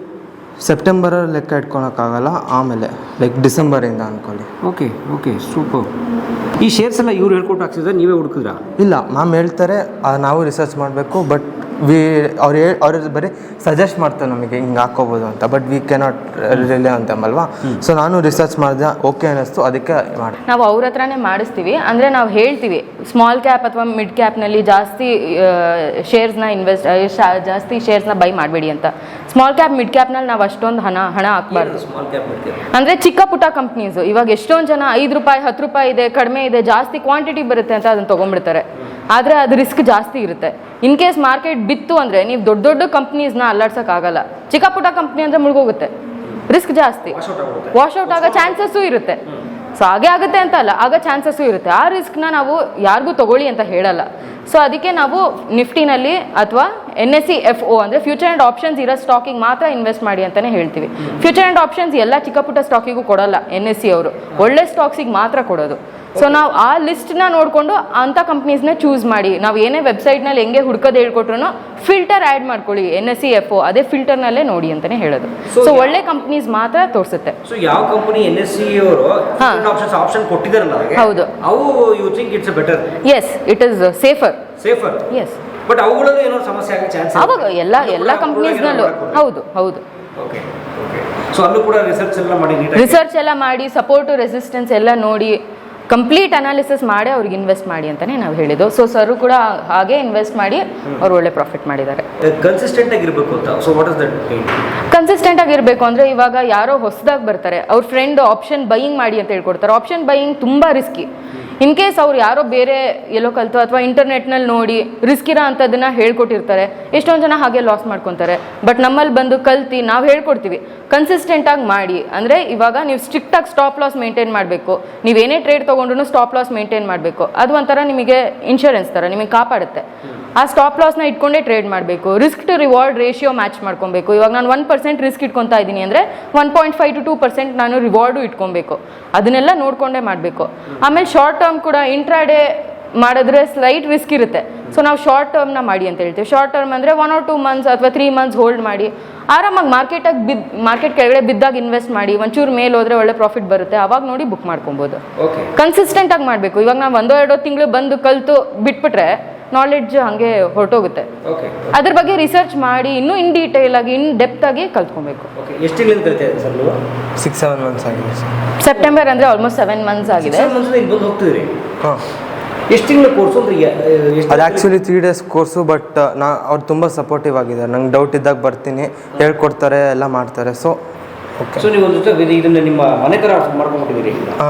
ಸೆಪ್ಟೆಂಬರಲ್ಲಿ ಲೆಕ್ಕ ಇಟ್ಕೊಳಕ್ಕಾಗಲ್ಲ ಆಮೇಲೆ ಲೈಕ್ ಡಿಸೆಂಬರಿಂದ ಅಂದ್ಕೊಳ್ಳಿ ಓಕೆ ಓಕೆ ಸೂಪರ್ ಈ ಶೇರ್ಸ್ ಎಲ್ಲ ಇವ್ರು ಹೇಳ್ಕೊಟ್ಟು ಹಾಕ್ಸಿದ್ರೆ ನೀವೇ ಹುಡುಕಿದ್ರಾ? ಇಲ್ಲ ಮ್ಯಾಮ್ ಹೇಳ್ತಾರೆ ನಾವು ರಿಸರ್ಚ್ ಮಾಡಬೇಕು ಬಟ್ ವಿ ಅವ್ರು ಹೇಳಿ ಅವ್ರ ಬರೀ ಸಜೆಸ್ಟ್ ಮಾಡ್ತಾರೆ ನಮಗೆ ಹಿಂಗೆ ಹಾಕೋಬೋದು ಅಂತ ಬಟ್ ವಿ ಕೆನಾಟ್ ರಿಲೇ ಅಂತ ಅಲ್ವಾ? ಸೊ ನಾನು ರಿಸರ್ಚ್ ಮಾಡಿದೆ ಓಕೆ ಅನ್ನಿಸ್ತು ಅದಕ್ಕೆ ಮಾಡಿ. ನಾವು ಅವ್ರ ಹತ್ರನೇ ಮಾಡಿಸ್ತೀವಿ ಅಂದರೆ ನಾವು ಹೇಳ್ತೀವಿ ಸ್ಮಾಲ್ ಕ್ಯಾಪ್ ಅಥವಾ ಮಿಡ್ ಕ್ಯಾಪ್ನಲ್ಲಿ ಜಾಸ್ತಿ ಶೇರ್ಸ್ನ ಇನ್ವೆಸ್ಟ್ ಜಾಸ್ತಿ ಶೇರ್ಸ್ನ ಬೈ ಮಾಡಬೇಡಿ ಅಂತ. ಸ್ಮಾಲ್ ಕ್ಯಾಪ್ ಮಿಡ್ ಕ್ಯಾಪ್ನಲ್ಲಿ ನಾವು ಅಷ್ಟೊಂದು ಹಣ ಹಣ ಹಾಕ್ಬಾರ್ದು. ಸ್ಮಾಲ್ ಕ್ಯಾಪ್ ಮಾಡ್ತೀವಿ ಅಂದರೆ ಚಿಕ್ಕ ಪುಟ್ಟ ಕಂಪ್ನೀಸು ಇವಾಗ ಎಷ್ಟೊಂದು ಜನ ಐದು ರೂಪಾಯಿ ಹತ್ತು ರೂಪಾಯಿ ಇದೆ ಕಡಿಮೆ ಇದೆ ಜಾಸ್ತಿ ಕ್ವಾಂಟಿಟಿ ಬರುತ್ತೆ ಅಂತ ಅದನ್ನು ತೊಗೊಂಡ್ಬಿಡ್ತಾರೆ. ಆದರೆ ಅದು ರಿಸ್ಕ್ ಜಾಸ್ತಿ ಇರುತ್ತೆ. ಇನ್ ಕೇಸ್ ಮಾರ್ಕೆಟ್ ಬಿತ್ತು ಅಂದರೆ ನೀವು ದೊಡ್ಡ ದೊಡ್ಡ ಕಂಪ್ನೀಸ್ನ ಅಲ್ಲಾಡ್ಸೋಕ್ಕಾಗಲ್ಲ ಚಿಕ್ಕ ಪುಟ್ಟ ಕಂಪ್ನಿ ಅಂದರೆ ಮುಳುಗೋಗುತ್ತೆ. ರಿಸ್ಕ್ ಜಾಸ್ತಿ. ವಾಶ್ಔಟ್ ಆಗೋ ಚಾನ್ಸಸ್ಸು ಇರುತ್ತೆ. ಸೊ ಹಾಗೆ ಆಗುತ್ತೆ ಅಂತ ಅಲ್ಲ ಆಗ ಚಾನ್ಸಸ್ಸು ಇರುತ್ತೆ. ಆ ರಿಸ್ಕ್ನ ನಾವು ಯಾರಿಗೂ ತಗೊಳ್ಳಿ ಅಂತ ಹೇಳಲ್ಲ. ಸೊ ಅದಕ್ಕೆ ನಾವು ನಿಫ್ಟಿನಲ್ಲಿ ಅಥವಾ N S C F O ಅಂದರೆ ಫ್ಯೂಚರ್ ಆ್ಯಂಡ್ ಆಪ್ಷನ್ಸ್ ಇರೋ ಸ್ಟಾಕಿಗೆ ಮಾತ್ರ ಇನ್ವೆಸ್ಟ್ ಮಾಡಿ ಅಂತಲೇ ಹೇಳ್ತೀವಿ. ಫ್ಯೂಚರ್ ಆ್ಯಂಡ್ ಆಪ್ಷನ್ಸ್ ಎಲ್ಲ ಚಿಕ್ಕ ಪುಟ್ಟ ಸ್ಟಾಕಿಗೂ ಕೊಡಲ್ಲ ಎನ್ ಎಸ್ ಸಿ ಅವರು. ಒಳ್ಳೆ ಸ್ಟಾಕ್ಸಿಗೆ ಮಾತ್ರ ಕೊಡೋದು. ಸೊ ನಾವು ಆ ಲಿಸ್ಟ್ನ ನೋಡಿಕೊಂಡು ಅಂಥ ಕಂಪ್ನೀಸ್ನ ಚೂಸ್ ಮಾಡಿ. ನಾವು ಏನೇ ವೆಬ್ಸೈಟ್ನಲ್ಲಿ ಹೆಂಗೆ ಹುಡ್ಕೋದು ಹೇಳ್ಕೊಟ್ರು ಫಿಲ್ಟರ್ ಆ್ಯಡ್ ಮಾಡ್ಕೊಳ್ಳಿ N S C F O ಅದೇ ಫಿಲ್ಟರ್ನಲ್ಲೇ ನೋಡಿ ಅಂತಲೇ ಹೇಳೋದು. ಸೊ ಒಳ್ಳೆ ಕಂಪ್ನೀಸ್ ಮಾತ್ರ ತೋರಿಸುತ್ತೆ. ಸೊ ಯಾವ ಕಂಪನಿ ಎನ್ ಎಸ್ ಸಿ ಅವರು ಆಪ್ಷನ್ಸ್ ಆಪ್ಷನ್ ಕೊಟ್ಟಿದ್ದಾರಲ್ಲ ಹೌದು. ಅವು you think it's better yes it is safer safer yes but ಅವುಗಳಲ್ಲೂ ಏನೋ ಸಮಸ್ಯೆ ಆಗೋ ಚಾನ್ಸ್ ಅವಾಗ ಎಲ್ಲ ಎಲ್ಲ ಕಂಪ್ನೀಸ್ನಲ್ಲೂ ಹೌದು ಹೌದು. ಓಕೆ ಓಕೆ ಸೊ ಅಲ್ಲೂ ಕೂಡ ರಿಸರ್ಚ್ ಎಲ್ಲ ಮಾಡಿ ರಿಸರ್ಚ್ ಎಲ್ಲ ಮಾಡಿ ಸಪೋರ್ಟು ರೆಸಿಸ್ಟೆನ್ಸ್ ಎಲ್ಲ ನೋಡಿ ಕಂಪ್ಲೀಟ್ ಅನಾಲಿಸಿಸ್ ಮಾಡಿ ಅವ್ರಿಗೆ ಇನ್ವೆಸ್ಟ್ ಮಾಡಿ ಅಂತಾನೆ ನಾವು ಹೇಳಿದ್ದು. ಸೊ ಸರ್ ಕೂಡ ಹಾಗೆ ಇನ್ವೆಸ್ಟ್ ಮಾಡಿ ಅವ್ರು ಒಳ್ಳೆ ಪ್ರಾಫಿಟ್ ಮಾಡಿದ್ದಾರೆ. ಕನ್ಸಿಸ್ಟೆಂಟ್ ಆಗಿರ್ಬೇಕು ಅಂತ. So what is that consistent ಆಗಿರಬೇಕು ಅಂದರೆ ಇವಾಗ ಯಾರೋ ಹೊಸದಾಗಿ ಬರ್ತಾರೆ. ಅವ್ರ ಫ್ರೆಂಡ್ ಆಪ್ಷನ್ ಬೈಯಿಂಗ್ ಮಾಡಿ ಅಂತ ಹೇಳ್ಕೊಡ್ತಾರೆ. ಆಪ್ಷನ್ ಬೈಯಿಂಗ್ ತುಂಬಾ ರಿಸ್ಕಿ ಇನ್ ಕೇಸ್ ಅವ್ರು ಯಾರೋ ಬೇರೆ ಎಲ್ಲೋ ಕಲಿತು ಅಥವಾ ಇಂಟರ್ನೆಟ್ನಲ್ಲಿ ನೋಡಿ ರಿಸ್ಕ್ ಇರೋ ಅಂಥದ್ದನ್ನ ಹೇಳ್ಕೊಟ್ಟಿರ್ತಾರೆ, ಎಷ್ಟೊಂದು ಜನ ಹಾಗೆ ಲಾಸ್ ಮಾಡ್ಕೊತಾರೆ. ಬಟ್ ನಮ್ಮಲ್ಲಿ ಬಂದು ಕಲ್ತಿ, ನಾವು ಹೇಳ್ಕೊಡ್ತೀವಿ. ಕನ್ಸಿಸ್ಟೆಂಟಾಗಿ ಮಾಡಿ, ಅಂದರೆ ಇವಾಗ ನೀವು ಸ್ಟ್ರಿಕ್ಟಾಗಿ ಸ್ಟಾಪ್ ಲಾಸ್ ಮೇಂಟೈನ್ ಮಾಡಬೇಕು. ನೀವೇನೇ ಟ್ರೇಡ್ ತೊಗೊಂಡ್ರು ಸ್ಟಾಪ್ ಲಾಸ್ ಮೇಂಟೈನ್ ಮಾಡಬೇಕು. ಅದು ಒಂಥರ ನಿಮಗೆ ಇನ್ಶೂರೆನ್ಸ್ ಥರ, ನಿಮಗೆ ಕಾಪಾಡುತ್ತೆ. ಆ ಸ್ಟಾಪ್ ಲಾಸ್ನ ಇಟ್ಕೊಂಡೇ ಟ್ರೇಡ್ ಮಾಡಬೇಕು. Risk to reward ratio match ಮಾಡ್ಕೊಬೇಕು. ಇವಾಗ ನಾನು ಒನ್ ಪರ್ಸೆಂಟ್ ರಿಸ್ಕ್ ಇಟ್ಕೊತಾ ಇದ್ದೀನಿ ಅಂದರೆ one point five to two percent ನಾನು ರಿವಾರ್ಡು ಇಟ್ಕೊಬೇಕು. ಅದನ್ನೆಲ್ಲ ನೋಡಿಕೊಂಡೇ ಮಾಡಬೇಕು. ಆಮೇಲೆ ಶಾರ್ಟ್ ಟರ್ಮ್ ಕೂಡ ಇಂಟ್ರಾಡೇ ಮಾಡಿದ್ರೆ ಸ್ಲೈಟ್ ರಿಸ್ಕ್ ಇರುತ್ತೆ. ಸೊ ನಾವು ಶಾರ್ಟ್ ಟರ್ಮ್ನ ಮಾಡಿ ಅಂತ ಹೇಳ್ತೀವಿ. ಶಾರ್ಟ್ ಟರ್ಮ್ ಅಂದರೆ ಒನ್ ಆರ್ ಟೂ ಮಂತ್ಸ್ ಅಥವಾ ತ್ರೀ ಮಂತ್ಸ್ ಹೋಲ್ಡ್ ಮಾಡಿ ಆರಾಮಾಗಿ ಮಾರ್ಕೆಟಾಗಿ ಬಿದ್ದು ಮಾರ್ಕೆಟ್ ಕೆಳಗಡೆ ಬಿದ್ದಾಗ ಇನ್ವೆಸ್ಟ್ ಮಾಡಿ ಒಂಚೂರು ಮೇಲೆ ಹೋದರೆ ಒಳ್ಳೆ ಪ್ರಾಫಿಟ್ ಬರುತ್ತೆ. ಅವಾಗ ನೋಡಿ ಬುಕ್ ಮಾಡ್ಕೊಬೋದು. ಓಕೆ ಕನ್ಸಿಸ್ಟೆಂಟಾಗಿ ಮಾಡಬೇಕು. ಇವಾಗ ನಾವು ಒಂದೋ ಎರಡೋ ತಿಂಗಳು ಬಂದು ಕಲಿತು ಬಿಟ್ಬಿಟ್ರೆ ನಾಲೆಡ್ಜ್ ಹಾಗೆ ಹೊರಟೋಗುತ್ತೆ. ಓಕೆ ಅದ್ರ ಬಗ್ಗೆ ರಿಸರ್ಚ್ ಮಾಡಿ ಇನ್ನೂ ಇನ್ ಡೀಟೇಲ್ ಆಗಿ ಇನ್ ಡೆಪ್ತ್ ಆಗಿ ಕಲ್ತ್ಕೊಬೇಕು. ಓಕೆ ಎಷ್ಟು ತಿಂಗಳಿಂದ ಕಲಿತಾ ಸರ್ ನೀವು? ಸಿಕ್ಸ್ ಸೆವೆನ್ ಮಂತ್ಸ್ ಆಗಿದೆ ಸರ್. ಸೆಪ್ಟೆಂಬರ್ ಅಂದರೆ ಆಲ್ಮೋಸ್ಟ್ ಸೆವೆನ್ ಮಂತ್ಸ್ ಆಗಿದೆ. ಎಷ್ಟು ತಿಂಗಳ ಕೋರ್ಸು ಅಂದ್ರೆ ಅದು actually three days course but ನಾ ಅವ್ರು ತುಂಬ ಸಪೋರ್ಟಿವ್ ಆಗಿದ್ದಾರೆ. ನಂಗೆ ಡೌಟ್ ಇದ್ದಾಗ ಬರ್ತೀನಿ. ಹೇಳ್ಕೊಡ್ತಾರೆ ಎಲ್ಲ ಮಾಡ್ತಾರೆ. ಸೊ ಓಕೆ ಸೊ ನೀವು ಒಂದು ಜೊತೆ ಇದನ್ನ ನಿಮ್ಮ ಮನೆ ಥರ ಮಾಡ್ಕೊಂಡ್ಬಿಟ್ಟಿದ್ದೀರಿ ಹಾ,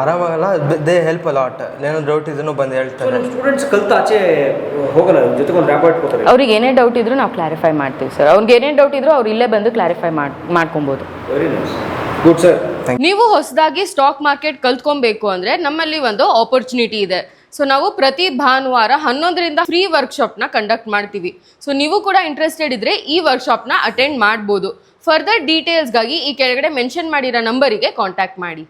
ಆರಾಮಾಗಲ್ಲ ದೇ ಹೆಲ್ಪ್ ಲಾಟ್ ಏನೋ ಡೌಟ್ ಇದನ್ನು ಬಂದು ಹೇಳ್ತಾರೆ. ಸ್ಟೂಡೆಂಟ್ಸ್ ಕಲ್ತು ಆಚೆ ಹೋಗಲ್ಲ ಜೊತೆಗೆ ಒಂದು ರ್ಯಾಪ್ ಇಟ್ಕೋತಾರೆ. ಅವ್ರಿಗೆ ಏನೇ ಡೌಟ್ ಇದ್ರೂ ನಾವು ಕ್ಲಾರಿಫೈ ಮಾಡ್ತೀವಿ ಸರ್ ಅವ್ರಿಗೆ ಏನೇ ಡೌಟ್ ಇದ್ರೂ ಅವ್ರು ಇಲ್ಲೇ ಬಂದು ಕ್ಲಾರಿಫೈ ಮಾಡಿ ಮಾಡ್ಕೊಬೋದು. ವೆರಿ ನೈಸ್ ಗುಡ್ ಸರ್ ನೀವು ಹೊಸದಾಗಿ ಸ್ಟಾಕ್ ಮಾರ್ಕೆಟ್ ಕಲ್ತ್ಕೊಬೇಕು ಅಂದ್ರೆ ನಮ್ಮಲ್ಲಿ ಒಂದು ಆಪರ್ಚುನಿಟಿ ಇದೆ. ಸೊ ನಾವು ಪ್ರತಿ ಭಾನುವಾರ ಹನ್ನೊಂದರಿಂದ ಫ್ರೀ ವರ್ಕ್ಶಾಪ್ನ ಕಂಡಕ್ಟ್ ಮಾಡ್ತೀವಿ. ಸೊ ನೀವು ಕೂಡ ಇಂಟ್ರೆಸ್ಟೆಡ್ ಇದ್ರೆ ಈ ವರ್ಕ್ಶಾಪ್ನ ಅಟೆಂಡ್ ಮಾಡ್ಬೋದು. ಫರ್ದರ್ ಡೀಟೇಲ್ಸ್ಗಾಗಿ ಈ ಕೆಳಗಡೆ ಮೆನ್ಷನ್ ಮಾಡಿರೋ ನಂಬರಿಗೆ ಕಾಂಟ್ಯಾಕ್ಟ್ ಮಾಡಿ.